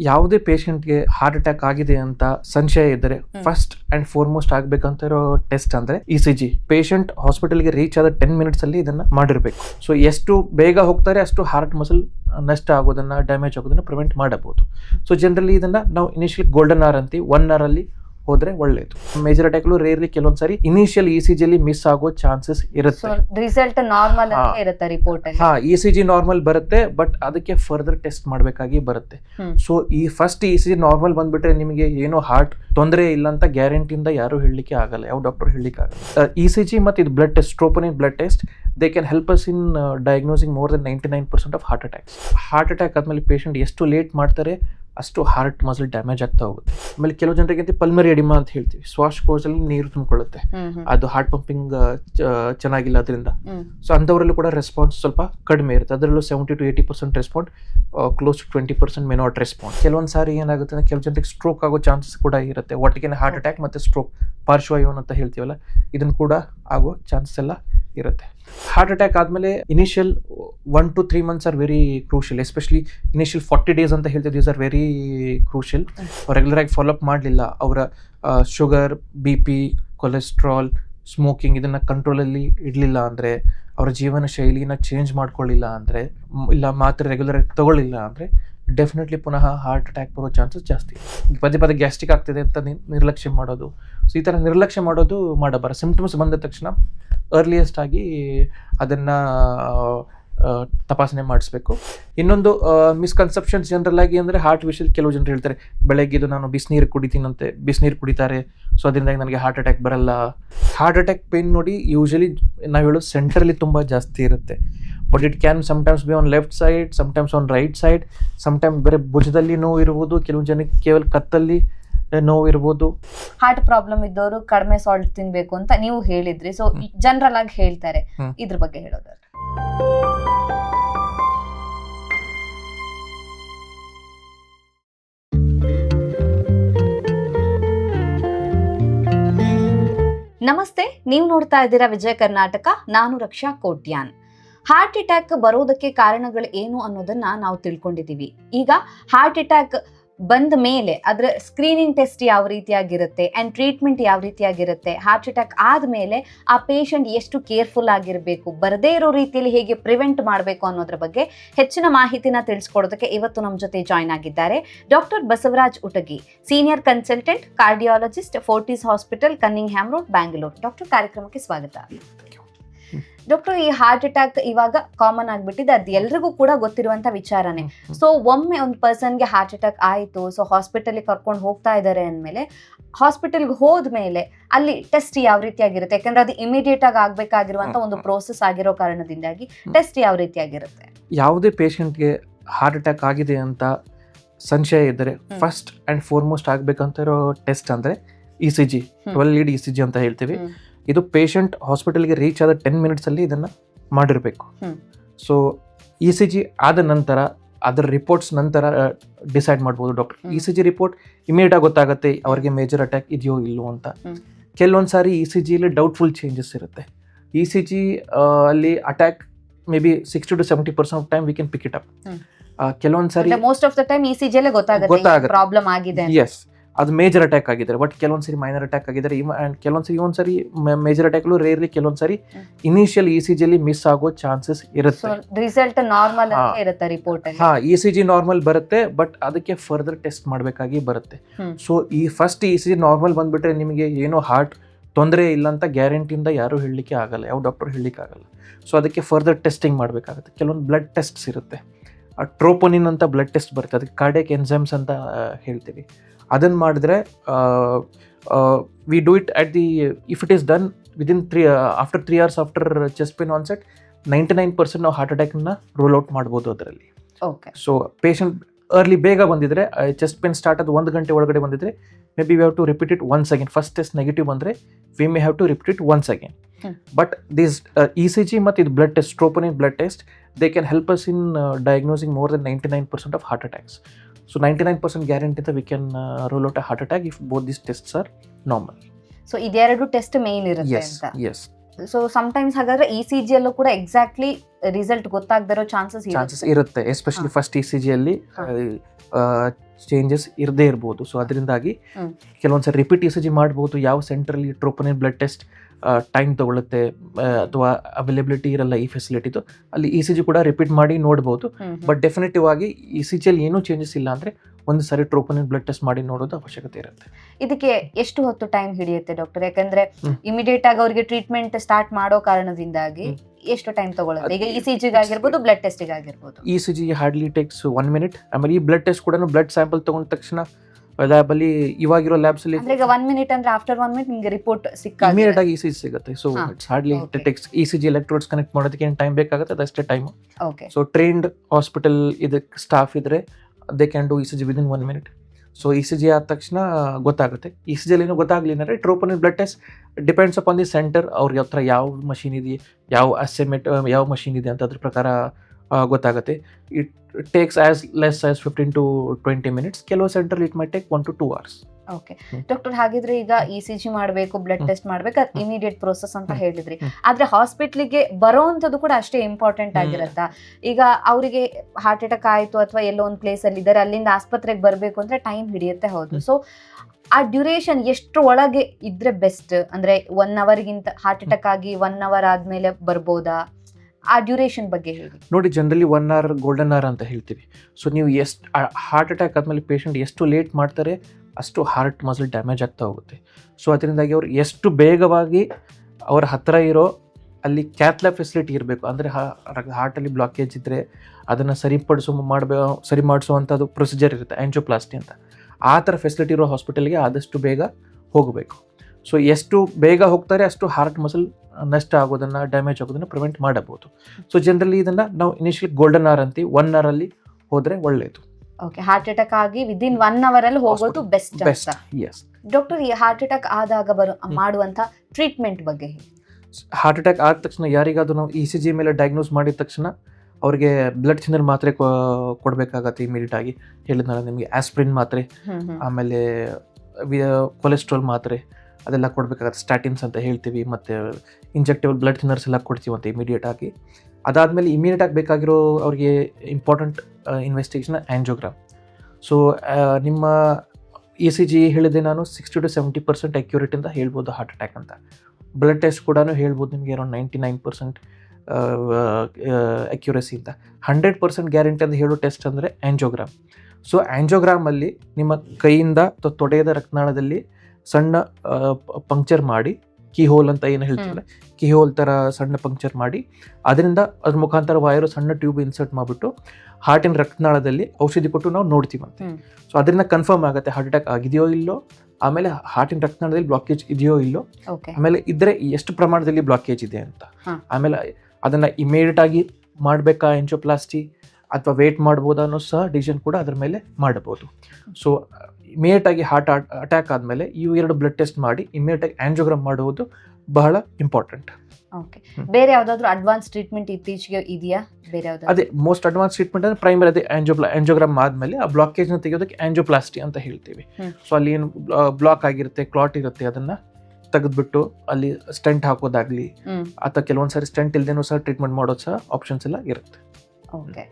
ಯಾವುದೇ ಪೇಷಂಟ್ಗೆ heart attack ಆಗಿದೆ ಅಂತ ಸಂಶಯ ಇದ್ದರೆ. ಫಸ್ಟ್ ಅಂಡ್ ಫೋರ್ಮೋಸ್ಟ್ ಆಗಬೇಕಂತ ಇರೋ ಟೆಸ್ಟ್ ಅಂದ್ರೆ ಇ ಸಿ ಜಿ ಪೇಷಂಟ್ ಹಾಸ್ಪಿಟಲ್ಗೆ ರೀಚ್ ಆದ ಟೆನ್ ಮಿನಿಟ್ಸ್ ಅಲ್ಲಿ ಇದನ್ನ ಮಾಡಿರ್ಬೇಕು. ಸೊ ಎಷ್ಟು ಬೇಗ ಹೋಗ್ತಾರೆ ಅಷ್ಟು ಹಾರ್ಟ್ ಮಸಲ್ ನಷ್ಟ ಆಗೋದನ್ನ ಡ್ಯಾಮೇಜ್ ಆಗೋದನ್ನ ಪ್ರಿವೆಂಟ್ ಮಾಡಬಹುದು. ಸೊ ಜನರಲಿ ಇದನ್ನ ನಾವು ಇನಿಷಿಯಲ್ ಗೋಲ್ಡನ್ ಅವರ್ ಅಂತೀವಿ. ಒನ್ ಅವರ್ ಅಲ್ಲಿ ಹೋದ್ರೆ ಒಳ್ಳೇದು. ಮೇಜರ್ ಅಟ್ಯಾಕ್ಲು ರೇರ್ಲಿ ಕೆಲವೊಂದ್ ಸಾರಿ ಇನಿಷಿಯಲ್ ಇ ಸಿ ಜಿಲಿ ಮಿಸ್ ಆಗೋ ಚಾನ್ಸಸ್ ಇರುತ್ತೆ. ರಿಸಲ್ಟ್ ನಾರ್ಮಲ್ ಇರುತ್ತೆ ರಿಪೋರ್ಟ್ ಹಾ ಇ ಸಿ ಜಿ ನಾರ್ಮಲ್ ಬರುತ್ತೆ ಬಟ್ ಅದಕ್ಕೆ ಫರ್ದರ್ ಟೆಸ್ಟ್ ಮಾಡಬೇಕಾಗಿ ಬರುತ್ತೆ. ಸೊ ಈ first E C G normal ಬಂದ್ಬಿಟ್ರೆ ನಿಮಗೆ ಏನು ಹಾರ್ಟ್ ತೊಂದರೆ ಇಲ್ಲ ಅಂತ ಗ್ಯಾರಂಟಿಯಿಂದ ಯಾರು ಹೇಳಲಿಕ್ಕೆ ಆಗಲ್ಲ ಯಾವ ಡಾಕ್ಟರ್ ಹೇಳಲಿಕ್ಕೆ ಆಗಲ್ಲ. ಇ ಸಿ ಜಿ ಮತ್ತು ಇದು blood test troponin blood test they can help us in diagnosing more than ninety nine percent of heart attacks heart attack ಆದಮೇಲೆ ಪೇಷಂಟ್ ಎಷ್ಟು ಲೇಟ್ ಮಾಡ್ತಾರೆ ಅಷ್ಟು ಹಾರ್ಟ್ ಮಸಲ್ ಡ್ಯಾಮೇಜ್ ಆಗ್ತಾ ಹೋಗುತ್ತೆ. ಆಮೇಲೆ ಕೆಲವು ಜನರಿಗೆ ಪಲ್ಮರಿ ಎಡಿಮಾ ಅಂತ ಹೇಳ್ತೀವಿ. ಶ್ವಾಸಕೋಶದಲ್ಲಿ ನೀರು ತುಂಬಿಕೊಳ್ಳುತ್ತೆ. ಅದು ಹಾರ್ಟ್ ಪಂಪಿಂಗ್ ಚೆನ್ನಾಗಿಲ್ಲ ಅದರಿಂದ ಸೊ ಅಂಥವರಲ್ಲೂ ಕೂಡ ರೆಸ್ಪಾನ್ಸ್ ಸ್ವಲ್ಪ ಕಡಿಮೆ ಇರುತ್ತೆ. ಅದರಲ್ಲೂ seventy to eighty percent respond close to twenty percent may not response ಕೆಲವೊಂದು ಸಾರಿ ಏನಾಗುತ್ತೆ ಅಂದರೆ ಕೆಲವು ಜನರಿಗೆ ಸ್ಟ್ರೋಕ್ ಆಗೋ ಚಾನ್ಸಸ್ ಕೂಡ ಇರುತ್ತೆ. ಒಟ್ಟಿಗೆ ಹಾರ್ಟ್ ಅಟ್ಯಾಕ್ ಮತ್ತು ಸ್ಟ್ರೋಕ್ ಪಾರ್ಶ್ವವಾಯು ಅಂತ ಹೇಳ್ತೀವಲ್ಲ ಇದನ್ನು ಕೂಡ ಆಗೋ ಚಾನ್ಸಸ್ ಎಲ್ಲ ಇರುತ್ತೆ. ಹಾರ್ಟ್ ಅಟ್ಯಾಕ್ ಆದಮೇಲೆ initial one to three months are very crucial especially initial forty days ಅಂತ ಹೇಳ್ತಿದ್ವಿ these are very crucial regular ಆಗಿ ಫಾಲೋಅಪ್ ಮಾಡಲಿಲ್ಲ. ಅವರ sugar B P cholesterol smoking ಇದನ್ನು ಕಂಟ್ರೋಲಲ್ಲಿ ಇಡಲಿಲ್ಲ ಅಂದರೆ ಅವರ ಜೀವನ ಶೈಲಿನ ಚೇಂಜ್ ಮಾಡ್ಕೊಳ್ಳಿಲ್ಲ ಅಂದರೆ ಇಲ್ಲ ಮಾತ್ರೆ ರೆಗ್ಯುಲರ್ ಆಗಿ ತಗೊಳ್ಳಿಲ್ಲ ಅಂದರೆ ಡೆಫಿನೆಟ್ಲಿ ಪುನಃ ಹಾರ್ಟ್ ಅಟ್ಯಾಕ್ ಬರೋ ಚಾನ್ಸಸ್ ಜಾಸ್ತಿ. ಪದೇ ಪದೇ ಗ್ಯಾಸ್ಟ್ರಿಕ್ ಆಗ್ತಿದೆ ಅಂತ ನಿರ್ಲಕ್ಷ್ಯ ಮಾಡೋದು. ಸೊ ಈ ಥರ ನಿರ್ಲಕ್ಷ್ಯ ಮಾಡೋದು ಮಾಡಬಾರ. ಸಿಂಪ್ಟಮ್ಸ್ ಬಂದ ತಕ್ಷಣ ಅರ್ಲಿಯೆಸ್ಟ್ ಆಗಿ ಅದನ್ನು ತಪಾಸಣೆ ಮಾಡಿಸ್ಬೇಕು. ಇನ್ನೊಂದು ಮಿಸ್ಕನ್ಸೆಪ್ಷನ್ಸ್ ಜನರಲ್ ಆಗಿ ಅಂದರೆ ಹಾರ್ಟ್ ವಿಷಯದಲ್ಲಿ ಕೆಲವು ಜನರು ಹೇಳ್ತಾರೆ ಬೆಳಗ್ಗೆದು ನಾನು ಬಿಸಿನೀರು ಕುಡಿತೀನಂತೆ, ಬಿಸಿನೀರು ಕುಡಿತಾರೆ ಸೊ ಅದರಿಂದಾಗಿ ನನಗೆ ಹಾರ್ಟ್ ಅಟ್ಯಾಕ್ ಬರಲ್ಲ. ಹಾರ್ಟ್ ಅಟ್ಯಾಕ್ ಪೇನ್ ನೋಡಿ ಯೂಶಲಿ ನಾವು ಹೇಳೋದು ಸೆಂಟ್ರಲ್ಲಿ ತುಂಬ ಜಾಸ್ತಿ ಇರುತ್ತೆ. But it can sometimes be on left side sometimes on right side sometime ಬೇರೆ ಭುಜದಲ್ಲಿ ನೋವು ಇರ್ಬೋದು ಕೆಲವು ಜನಕ್ಕೆ ಕೇವಲ ಕತ್ತಲ್ಲಿ ನೋವು ಇರ್ಬೋದು. ಹಾರ್ಟ್ ಪ್ರಾಬ್ಲಮ್ ಇದ್ದವರು ಕಡಿಮೆ ಸಾಲ್ಟ್ ತಿನ್ಬೇಕು ಅಂತ ನೀವು ಹೇಳಿದ್ರಿ. ಸೊ. ಜನರಲ್ ಆಗಿ ಹೇಳ್ತಾರೆ. ಇದ್ರ ಬಗ್ಗೆ ಹೇಳೋದಾದ್ರೆ ನಮಸ್ತೆ. ನೀವು ನೋಡ್ತಾ ಇದ್ದೀರಾ ವಿಜಯ ಕರ್ನಾಟಕ. ನಾನು ರಕ್ಷಾ ಕೋಟ್ಯಾನ್. ಹಾರ್ಟ್ ಅಟ್ಯಾಕ್ ಬರೋದಕ್ಕೆ ಕಾರಣಗಳು ಏನು ಅನ್ನೋದನ್ನ ನಾವು ತಿಳ್ಕೊಂಡಿದೀವಿ ಈಗ ಹಾರ್ಟ್ ಅಟ್ಯಾಕ್ ಬಂದ ಮೇಲೆ ಅದರ ಸ್ಕ್ರೀನಿಂಗ್ ಟೆಸ್ಟ್ ಯಾವ ರೀತಿಯಾಗಿರುತ್ತೆ ಆ್ಯಂಡ್ ಟ್ರೀಟ್ಮೆಂಟ್ ಯಾವ ರೀತಿಯಾಗಿರುತ್ತೆ? ಹಾರ್ಟ್ ಅಟ್ಯಾಕ್ ಆದಮೇಲೆ ಆ ಪೇಷಂಟ್ ಎಷ್ಟು ಕೇರ್ಫುಲ್ ಆಗಿರಬೇಕು, ಬರದೇ ಇರೋ ರೀತಿಯಲ್ಲಿ ಹೇಗೆ ಪ್ರಿವೆಂಟ್ ಮಾಡಬೇಕು ಅನ್ನೋದ್ರ ಬಗ್ಗೆ ಹೆಚ್ಚಿನ ಮಾಹಿತಿನ ತಿಳಿಸ್ಕೊಡೋದಕ್ಕೆ ಇವತ್ತು ನಮ್ಮ ಜೊತೆ ಜಾಯ್ನ್ ಆಗಿದ್ದಾರೆ. Doctor Basavaraj Utagi senior consultant cardiologist Fortis hospital Cunningham road Bangalore doctor ಕಾರ್ಯಕ್ರಮಕ್ಕೆ ಸ್ವಾಗತ. ಡಾಕ್ಟರ್ ಈ ಹಾರ್ಟ್ ಅಟ್ಯಾಕ್ ಇವಾಗ ಕಾಮನ್ ಆಗಿಬಿಟ್ಟಿದೆ. ಅದು ಎಲ್ರಿಗೂ ಕೂಡ ಗೊತ್ತಿರುವಂತ ವಿಚಾರನೆ. ಸೊ ಒಮ್ಮೆ ಒಂದು ಪರ್ಸನ್ಗೆ ಹಾರ್ಟ್ ಅಟ್ಯಾಕ್ ಆಯಿತು ಸೊ ಹಾಸ್ಪಿಟಲ್ಗೆ ಕರ್ಕೊಂಡು ಹೋಗ್ತಾ ಇದ್ದಾರೆ ಅಂದಮೇಲೆ ಹಾಸ್ಪಿಟಲ್ಗೆ ಹೋದ್ಮೇಲೆ ಅಲ್ಲಿ ಟೆಸ್ಟ್ ಯಾವ ರೀತಿಯಾಗಿರುತ್ತೆ? ಯಾಕಂದ್ರೆ ಅದು ಇಮಿಡಿಯೇಟ್ ಆಗಿ ಆಗ್ಬೇಕಾಗಿರುವಂತ ಒಂದು ಪ್ರೋಸೆಸ್ ಆಗಿರೋ ಕಾರಣದಿಂದಾಗಿ ಟೆಸ್ಟ್ ಯಾವ ರೀತಿಯಾಗಿರುತ್ತೆ? ಯಾವುದೇ ಪೇಷಂಟ್ಗೆ ಹಾರ್ಟ್ ಅಟ್ಯಾಕ್ ಆಗಿದೆ ಅಂತ ಸಂಶಯ ಇದ್ದರೆ. ಫಸ್ಟ್ ಅಂಡ್ ಫೋರ್ಮೋಸ್ಟ್ ಆಗಬೇಕಂತ ಇರೋ ಟೆಸ್ಟ್ ಅಂದರೆ E C G. Twelve lead E C G ಅಂತ ಹೇಳ್ತೀವಿ. ಇದು ಪೇಷಂಟ್ ಹಾಸ್ಪಿಟಲ್ಗೆ ರೀಚ್ ಆದ ಟೆನ್ ಮಿನಿಟ್ಸಲ್ಲಿ ಇದನ್ನು ಮಾಡಿರಬೇಕು. ಸೊ ಇ ಸಿ ಜಿ ಆದ ನಂತರ ಅದರ ರಿಪೋರ್ಟ್ಸ್ ನಂತರ ಡಿಸೈಡ್ ಮಾಡ್ಬೋದು doctor. E C G report immediate ಆಗಿ ಗೊತ್ತಾಗುತ್ತೆ ಅವರಿಗೆ ಮೇಜರ್ ಅಟ್ಯಾಕ್ ಇದೆಯೋ ಇಲ್ಲವೋ ಅಂತ. ಕೆಲವೊಂದು ಸಾರಿ ಇ ಸಿ ಜಿಲಿ ಡೌಟ್ಫುಲ್ ಚೇಂಜಸ್ ಇರುತ್ತೆ ಇ ಸಿ ಜಿ ಅಲ್ಲಿ attack may be sixty to seventy percent of time we can pick it up ಕೆಲವೊಂದ್ಸಾರಿ ಕೆಲವೊಂದು ಸಾರಿ most of the time E C ಜಿಯಲ್ಲೇ ಗೊತ್ತಾಗುತ್ತೆ ಗೊತ್ತಾಗುತ್ತೆ. ಪ್ರಾಬ್ಲಮ್ ಆಗಿದೆ. ಎಸ್ ಅದು ಮೇಜರ್ ಅಟ್ಯಾಕ್ ಆಗಿದ್ದಾರೆ. But ಕೆಲವೊಂದು ಸರಿ ಮೈನರ್ ಅಟ್ಯಾಕ್ ಆಗಿದ್ದಾರೆ. ಆ್ಯಂಡ್ ಕೆಲವೊಂದು ಸರಿ ಒಂದ್ಸರಿ ಮೇಜರ್ ಅಟ್ಯಾಕ್ಲು ರೇರ್ಲಿ ಕೆಲವೊಂದು ಸರಿ ಇನಿಷಿಯಲ್ ಇ ಸಿ ಜಿಲಿ ಮಿಸ್ ಆಗೋ ಚಾನ್ಸಸ್ ಇರುತ್ತೆ. ರಿಸಲ್ಟ್ ನಾರ್ಮಲ್ ಇರುತ್ತೆ ರಿಪೋರ್ಟ್ ಹಾ ಇ ಸಿ ಜಿ ನಾರ್ಮಲ್ ಬರುತ್ತೆ ಬಟ್ ಅದಕ್ಕೆ ಫರ್ದರ್ ಟೆಸ್ಟ್ ಮಾಡಬೇಕಾಗಿ ಬರುತ್ತೆ. ಸೊ ಈ first E C G normal ಬಂದ್ಬಿಟ್ರೆ ನಿಮಗೆ ಏನೋ ಹಾರ್ಟ್ ತೊಂದರೆ ಇಲ್ಲ ಅಂತ ಗ್ಯಾರಂಟಿಯಿಂದ ಯಾರು ಹೇಳಲಿಕ್ಕೆ ಆಗಲ್ಲ. ಯಾವ ಡಾಕ್ಟರ್ ಹೇಳಲಿಕ್ಕೆ ಆಗಲ್ಲ. ಸೊ ಅದಕ್ಕೆ ಫರ್ದರ್ ಟೆಸ್ಟಿಂಗ್ ಮಾಡಬೇಕಾಗುತ್ತೆ. ಕೆಲವೊಂದು ಬ್ಲಡ್ ಟೆಸ್ಟ್ಸ್ ಇರುತ್ತೆ. ಆ ಟ್ರೋಪೋನಿನ್ ಅಂತ ಬ್ಲಡ್ ಟೆಸ್ಟ್ ಬರುತ್ತೆ. ಅದಕ್ಕೆ ಕಾರ್ಡಿಯಕ್ ಎನ್ಸೈಮ್ಸ್ ಅಂತ ಹೇಳ್ತೀವಿ. ಅದನ್ನು ಮಾಡಿದ್ರೆ we do it at the if it is done within three after three hours after chest pain onset ninety nine percent ನಾವು ಹಾರ್ಟ್ ಅಟ್ಯಾಕ್ನ ರೂಲ್ ಔಟ್ ಮಾಡ್ಬೋದು ಅದರಲ್ಲಿ. ಓಕೆ ಸೊ ಪೇಷಂಟ್ ಅರ್ಲಿ ಬೇಗ ಬಂದಿದ್ರೆ ಚೆಸ್ಟ್ ಪೇನ್ ಸ್ಟಾರ್ಟ್ ಆದ ಒಂದು ಗಂಟೆ ಒಳಗಡೆ ಬಂದಿದ್ರೆ maybe we have to repeat it once again first test negative ಬಂದರೆ we may have to repeat it once again but this E C G ಮತ್ತು ಇದು blood test troponin blood test they can help us in diagnosing more than ninety nine percent of heart attacks so ninety nine percent guarantee ಅಂತ we can rule out a heart attack if both this test are normal so ಇದೆರಡು test main ಇರುತ್ತೆ yes ಅಂತ. So times ಹಾಗಾದ್ರೆ E C G ಅಲ್ಲೂ ಕೂಡ exactly result ಗೊತ್ತಾಗದಿರೋ chances chances ಇರುತ್ತೆ especially first E C ಜಿಯಲ್ಲಿ. ಚೇಂಜಸ್ ಇರದೇ ಇರ್ಬೋದು. ಸೊ ಅದರಿಂದಾಗಿ ಹ್ಮ್. ಕೆಲವೊಂದ್ಸರಿ ರಿಪೀಟ್ ಇ ಸಿ ಜಿ ಮಾಡ್ಬೋದು. ಯಾವ ಸೆಂಟ್ರಲ್ಲಿ ಟ್ರೋಪನಿನ್ ಬ್ಲಡ್ ಟೆಸ್ಟ್ ಟೈಮ್ ತಗೊಳ್ಳುತ್ತೆ ಅಥವಾ ಅವೈಲೇಬಿಲಿಟಿ ಇರಲ್ಲ ಈ ಫೆಸಿಲಿಟಿದು ಅಲ್ಲಿ ಇ ಸಿ ಜಿ ಕೂಡ ರಿಪೀಟ್ ಮಾಡಿ ನೋಡ್ಬೋದು. ಬಟ್ ಡೆಫಿನೆಟಿವ್ ಆಗಿ ಇ ಸಿ ಜಿಯಲ್ಲಿ ಏನೂ ಚೇಂಜಸ್ ಇಲ್ಲ ಅಂದರೆ ಒಂದು ಸಾರಿ ಟ್ರೋಪನಿನ್ ಬ್ಲಡ್ ಟೆಸ್ಟ್ ಮಾಡಿ ನೋಡೋದು ಅವಶ್ಯಕತೆ ಇರುತ್ತೆ. ಇದಕ್ಕೆ ಎಷ್ಟು ಹೊತ್ತು ಟೈಮ್ ಹಿಡಿಯುತ್ತೆ ಡಾಕ್ಟರ್ ಯಾಕಂದ್ರೆ. ಇಮಿಡಿಯೇಟ್ ಆಗಿ ಅವರಿಗೆ ಟ್ರೀಟ್ಮೆಂಟ್ ಸ್ಟಾರ್ಟ್ ಮಾಡೋ ಕಾರಣದಿಂದಾಗಿ ಎಷ್ಟು ಟೈಮ್ ತಗೊಳ್ಳುತ್ತೆ ಈಗ ಇ ಸಿ ಜಿಗೆ ಆಗಿರ್ಬೋದು ಬ್ಲಡ್ ಟೆಸ್ಟಿಗೆ ಆಗಿರ್ಬೋದು E C G hardly takes one minute ಆಮೇಲೆ ಈ ಬ್ಲಡ್ ಟೆಸ್ಟ್ ಕೂಡ ಬ್ಲಡ್ ಸ್ಯಾಂಪಲ್ ತಗೊಂಡ ತಕ್ಷಣ ಲ್ಯಾಬಲ್ಲಿ ಇವಾಗಿರೋ ಲ್ಯಾಬ್ಸಲ್ಲಿ ಅಂದ್ರೆ ಈಗ ಒನ್ ಮಿನಿಟ್ ಅಂದ್ರೆ ಆಫ್ಟರ್ ಒನ್ ಮಿನಿಟ್ ನಿಮ್ಗೆ ರಿಪೋರ್ಟ್ ಸಿಕ್ಕ ಇಮಿಡಿಯೇಟ್ ಆಗಿ ಇಸಿ ಸಿಗುತ್ತೆ. So it's hardly. Takes E C G electrodes connect ಮಾಡೋದಕ್ಕೆ ಏನು ಟೈಮ್ ಬೇಕಾಗುತ್ತೆ? ಅದಷ್ಟೇ time okay so trained hospital ಇದಕ್ಕೆ ಸ್ಟಾಫ್ ಇದ್ರೆ they can do E C G within one minute so E C G ಆದ ತಕ್ಷಣ ಗೊತ್ತಾಗುತ್ತೆ. ಇ ಸಿ ಜಿಯಲ್ಲಿ ಏನೂ ಗೊತ್ತಾಗಲಿಲ್ಲ ಅಂದರೆ troponin blood test depends upon the centre ಅವ್ರಿಗೆ ಹತ್ರ ಯಾವ ಮಷೀನ್ ಇದೆ ಯಾವ ಅಸೆಮೆಟ್ ಯಾವ ಮಷೀನ್ ಇದೆ ಅಂತ ಅದ್ರ ಪ್ರಕಾರ ಗೊತ್ತಾಗುತ್ತೆ. It takes as less as fifteen to twenty minutes ಕೆಲವು central it may take one to two hours okay doctor ಹಾಗಿದ್ರೆ ಈಗ ಇ ಸಿ ಜಿ ಮಾಡಬೇಕು ಬ್ಲಡ್ ಟೆಸ್ಟ್ ಮಾಡ್ಬೇಕು ಅದು. ಇಮಿಡಿಯೇಟ್ ಪ್ರೋಸೆಸ್ ಅಂತ ಹೇಳಿದ್ರಿ. ಆದರೆ ಹಾಸ್ಪಿಟ್ಲಿಗೆ ಬರೋವಂಥದ್ದು ಕೂಡ ಅಷ್ಟೇ ಇಂಪಾರ್ಟೆಂಟ್ ಆಗಿರುತ್ತಾ ಆಗಿರತ್ತಾ? ಈಗ ಅವರಿಗೆ ಹಾರ್ಟ್ ಅಟ್ಯಾಕ್ ಆಯಿತು ಅಥವಾ ಎಲ್ಲೋ ಒಂದು ಪ್ಲೇಸ್ ಅಲ್ಲಿ ಇದ್ದಾರೆ ಅಲ್ಲಿಂದ ಆಸ್ಪತ್ರೆಗೆ ಬರಬೇಕು ಅಂದ್ರೆ ಟೈಮ್ ಹಿಡಿಯುತ್ತೆ ಹೌದು. ಸೊ ಆ ಡ್ಯೂರೇಷನ್ ಎಷ್ಟು ಒಳಗೆ ಇದ್ರೆ ಬೆಸ್ಟ್ ಅಂದ್ರೆ ಒನ್ ಅವರ್ಗಿಂತ ಹಾರ್ಟ್ ಅಟ್ಯಾಕ್ ಆಗಿ ಒನ್ ಅವರ್ ಆದ್ಮೇಲೆ ಬರ್ಬೋದಾ? ಆ ಡ್ಯೂರೇಷನ್ ಬಗ್ಗೆ ಹೇಳಿ. ನೋಡಿ generally one hour golden hour ಅಂತ ಹೇಳ್ತೀವಿ. ಸೊ ನೀವು ಎಷ್ಟು ಹಾರ್ಟ್ ಅಟ್ಯಾಕ್ ಆದಮೇಲೆ ಪೇಷಂಟ್ ಎಷ್ಟು ಲೇಟ್ ಮಾಡ್ತಾರೆ, ಅಷ್ಟು ಹಾರ್ಟ್ ಮಸಲ್ ಡ್ಯಾಮೇಜ್ ಆಗ್ತಾ ಹೋಗುತ್ತೆ. ಸೊ ಅದರಿಂದಾಗಿ ಅವ್ರು ಎಷ್ಟು ಬೇಗವಾಗಿ ಅವರ ಹತ್ತಿರ ಇರೋ, ಅಲ್ಲಿ ಕ್ಯಾತ್ಲಾ ಫೆಸಿಲಿಟಿ ಇರಬೇಕು. ಅಂದರೆ ಹಾರ್ಟಲ್ಲಿ ಬ್ಲಾಕೇಜ್ ಇದ್ದರೆ ಅದನ್ನು ಸರಿಪಡಿಸೋ, ಮಾಡಬೇ, ಸರಿ ಮಾಡಿಸುವಂಥದ್ದು ಪ್ರೊಸೀಜರ್ ಇರುತ್ತೆ ಆ್ಯಂಜೋಪ್ಲಾಸ್ಟಿ ಅಂತ. ಆ ಥರ ಫೆಸಿಲಿಟಿ ಇರೋ ಹಾಸ್ಪಿಟಲ್ಗೆ ಆದಷ್ಟು ಬೇಗ ಹೋಗಬೇಕು. ಸೊ ಎಷ್ಟು ಬೇಗ ಹೋಗ್ತಾರೆ, ಅಷ್ಟು ಹಾರ್ಟ್ ಮಸಲ್ ನಷ್ಟ ಆಗೋದನ್ನು ಡ್ಯಾಮೇಜ್ ಆಗೋದನ್ನು ಪ್ರಿವೆಂಟ್ ಮಾಡಬಹುದು. ಸೊ ಜನರಲಿ ಇದನ್ನು ನಾವು ಇನಿಷಿಯಲಿ ಗೋಲ್ಡನ್ ಅವರ್ ಅಂತೀವಿ. ಒನ್ ಅವರಲ್ಲಿ ಹೋದರೆ ಒಳ್ಳೆಯದು ಓಕೆ ಹಾರ್ಟ್ ಅಟ್ಯಾಕ್ ಆಗಿ ವಿದಿನ್ ಒನ್ ಅವರ್ ಅಲ್ಲಿ ಹೋಗೋದು ಬೆಸ್ಟ್ ಬೆಸ್ಟ್ ಎಸ್ ಡಾಕ್ಟರ್ ಈ ಹಾರ್ಟ್ ಅಟ್ಯಾಕ್ ಆದಾಗ ಬರೋ ಮಾಡುವಂತ ಟ್ರೀಟ್ಮೆಂಟ್ ಬಗ್ಗೆ ಹಾರ್ಟ್ ಅಟ್ಯಾಕ್ ಆದ ತಕ್ಷಣ ಯಾರಿಗಾದ್ರೂ ನಾವು ಇ ಸಿ ಜಿ ಮೇಲೆ ಡಯಾಗ್ನೋಸ್ ಮಾಡಿದ ತಕ್ಷಣ ಅವ್ರಿಗೆ ಬ್ಲಡ್ ಥಿನ್ನರ್ ಮಾತ್ರೆ ಕೊಡಬೇಕಾಗತ್ತೆ ಇಮಿಡಿಯೇಟ್ ಆಗಿ. ಹೇಳಿದ್ನಲ್ಲ ನಿಮಗೆ ಆಸ್ಪ್ರಿನ್ ಮಾತ್ರೆ ಆಮೇಲೆ ಕೊಲೆಸ್ಟ್ರಾಲ್ ಮಾತ್ರೆ ಅದೆಲ್ಲ ಕೊಡಬೇಕಾಗತ್ತೆ. ಸ್ಟ್ಯಾಟಿನ್ಸ್ ಅಂತ ಹೇಳ್ತೀವಿ, ಮತ್ತು ಇಂಜೆಕ್ಟೇಬಲ್ ಬ್ಲಡ್ ಥಿನ್ನರ್ಸ್ ಎಲ್ಲ ಅಂತ ಇಮಿಡಿಯೇಟ್ ಆಗಿ. ಅದಾದಮೇಲೆ ಇಮಿಡಿಯೇಟ್ ಆಗಿ ಬೇಕಾಗಿರೋ ಅವ್ರಿಗೆ ಇಂಪಾರ್ಟೆಂಟ್ ಇನ್ವೆಸ್ಟಿಗೇಷನ್ ಆ್ಯಂಜೋಗ್ರಾಮ್ ಸೊ ನಿಮ್ಮ ಇ ಸಿ ಜಿ ಹೇಳಿದೆ ನಾನು ಸಿಕ್ಸ್ಟಿ ಟು ಸೆವೆಂಟಿ ಪರ್ಸೆಂಟ್ ಅಕ್ಯೂರಿಟಿಂದ ಹೇಳ್ಬೋದು ಹಾರ್ಟ್ ಅಟ್ಯಾಕ್ ಅಂತ. ಬ್ಲಡ್ ಟೆಸ್ಟ್ ಕೂಡ ಹೇಳ್ಬೋದು ನಿಮಗೆ around ninety nine percent accuracy ಅಂತ ಹಂಡ್ರೆಡ್ ಪರ್ಸೆಂಟ್ ಗ್ಯಾರಂಟಿ ಅಂತ ಹೇಳೋ ಟೆಸ್ಟ್ ಅಂದರೆ ಆ್ಯಂಜೋಗ್ರಾಮ್ ಸೊ ಆ್ಯಂಜೋಗ್ರಾಮಲ್ಲಿ ನಿಮ್ಮ ಕೈಯಿಂದ ಅಥವಾ ತೊಡೆಯದ ರಕ್ತನಾಳದಲ್ಲಿ ಸಣ್ಣ ಪಂಕ್ಚರ್ ಮಾಡಿ ಕೀ ಹೋಲ್ ಅಂತ ಏನು ಹೇಳ್ತಾರೆ ಕೀ ಹೋಲ್ ಥರ ಸಣ್ಣ ಪಂಕ್ಚರ್ ಮಾಡಿ ಅದರಿಂದ ಅದ್ರ ಮುಖಾಂತರ ವಾಯರು ಸಣ್ಣ ಟ್ಯೂಬ್ ಇನ್ಸರ್ಟ್ ಮಾಡಿಬಿಟ್ಟು ಹಾರ್ಟಿನ ರಕ್ತನಾಳದಲ್ಲಿ ಔಷಧಿ ಕೊಟ್ಟು ನಾವು ನೋಡ್ತೀವಿ ಅಂತ ಸೊ ಅದರಿಂದ ಕನ್ಫರ್ಮ್ ಆಗುತ್ತೆ ಹಾರ್ಟ್ ಅಟ್ಯಾಕ್ ಆಗಿದೆಯೋ ಇಲ್ಲೋ ಆಮೇಲೆ ಹಾರ್ಟಿನ ರಕ್ತನಾಳದಲ್ಲಿ ಬ್ಲಾಕೇಜ್ ಇದೆಯೋ ಇಲ್ಲೋ ಆಮೇಲೆ ಇದ್ರೆ ಎಷ್ಟು ಪ್ರಮಾಣದಲ್ಲಿ ಬ್ಲಾಕೇಜ್ ಇದೆ ಅಂತ. ಆಮೇಲೆ ಅದನ್ನ ಇಮಿಡಿಯೇಟ್ ಆಗಿ ಮಾಡಬೇಕಾ ಎಂಜೋಪ್ಲಾಸ್ಟಿ ಅಥವಾ ವೇಟ್ ಮಾಡ್ಬೋದಾ ಅನ್ನೋ ಸಹ ಡಿಸಿಷನ್ ಕೂಡ ಅದ್ರ ಮೇಲೆ ಮಾಡಬಹುದು. ಸೊ ಇಮಿಡಿಯೇಟ್ ಆಗಿ ಹಾರ್ಟ್ ಅಟ್ಯಾಕ್ ಆದಮೇಲೆ ಇವು ಎರಡು ಬ್ಲಡ್ ಟೆಸ್ಟ್ ಮಾಡಿ ಇಮಿಯೇಟಾಗಿ ಆಗಿ ಆಂಜಿಯೋಗ್ರಾಮ್ ಮಾಡುವುದು ಬಹಳ ಇಂಪಾರ್ಟೆಂಟ್ ಓಕೆ ಬೇರೆ ಯಾವ್ದಾದ್ರು ಅಡ್ವಾನ್ಸ್ ಟ್ರೀಟ್ಮೆಂಟ್ ಇತ್ತೀಚೆಗೆ ಇದೆಯಾ? ಬೇರೆ ಯಾವ್ದಾದ್ರು? ಅದೇ ಮೋಸ್ಟ್ ಅಡ್ವಾನ್ಸ್ ಟ್ರೀಟ್ಮೆಂಟ್ ಅಂದ್ರೆ ಪ್ರೈಮರಿ ಅದೇ ಆಂಜಿಯೋಪ್ಲಾ ಆ್ಯಂಜೋಗ್ರಾಮ್ ಆದಮೇಲೆ ಆ ಬ್ಲಾಕೇಜ್ನ ತೆಗೆಯೋದಕ್ಕೆ ಆಂಜೋಪ್ಲಾಸ್ಟಿ ಅಂತ ಹೇಳ್ತೀವಿ. ಸೊ ಅಲ್ಲಿ ಏನು ಬ್ಲಾಕ್ ಆಗಿರುತ್ತೆ ಕ್ಲಾಟ್ ಇರುತ್ತೆ ಅದನ್ನ ತೆಗೆದ್ಬಿಟ್ಟು ಅಲ್ಲಿ ಸ್ಟೆಂಟ್ ಹಾಕೋದಾಗ್ಲಿ ಅಥವಾ ಕೆಲವೊಂದು ಸಾರಿ ಸ್ಟೆಂಟ್ ಇಲ್ದೇನೂ ಸಹ ಟ್ರೀಟ್ಮೆಂಟ್ ಮಾಡೋದು ಸಹ ಆಪ್ಷನ್ಸ್ ಎಲ್ಲ ಇರುತ್ತೆ. ಓಕೆ.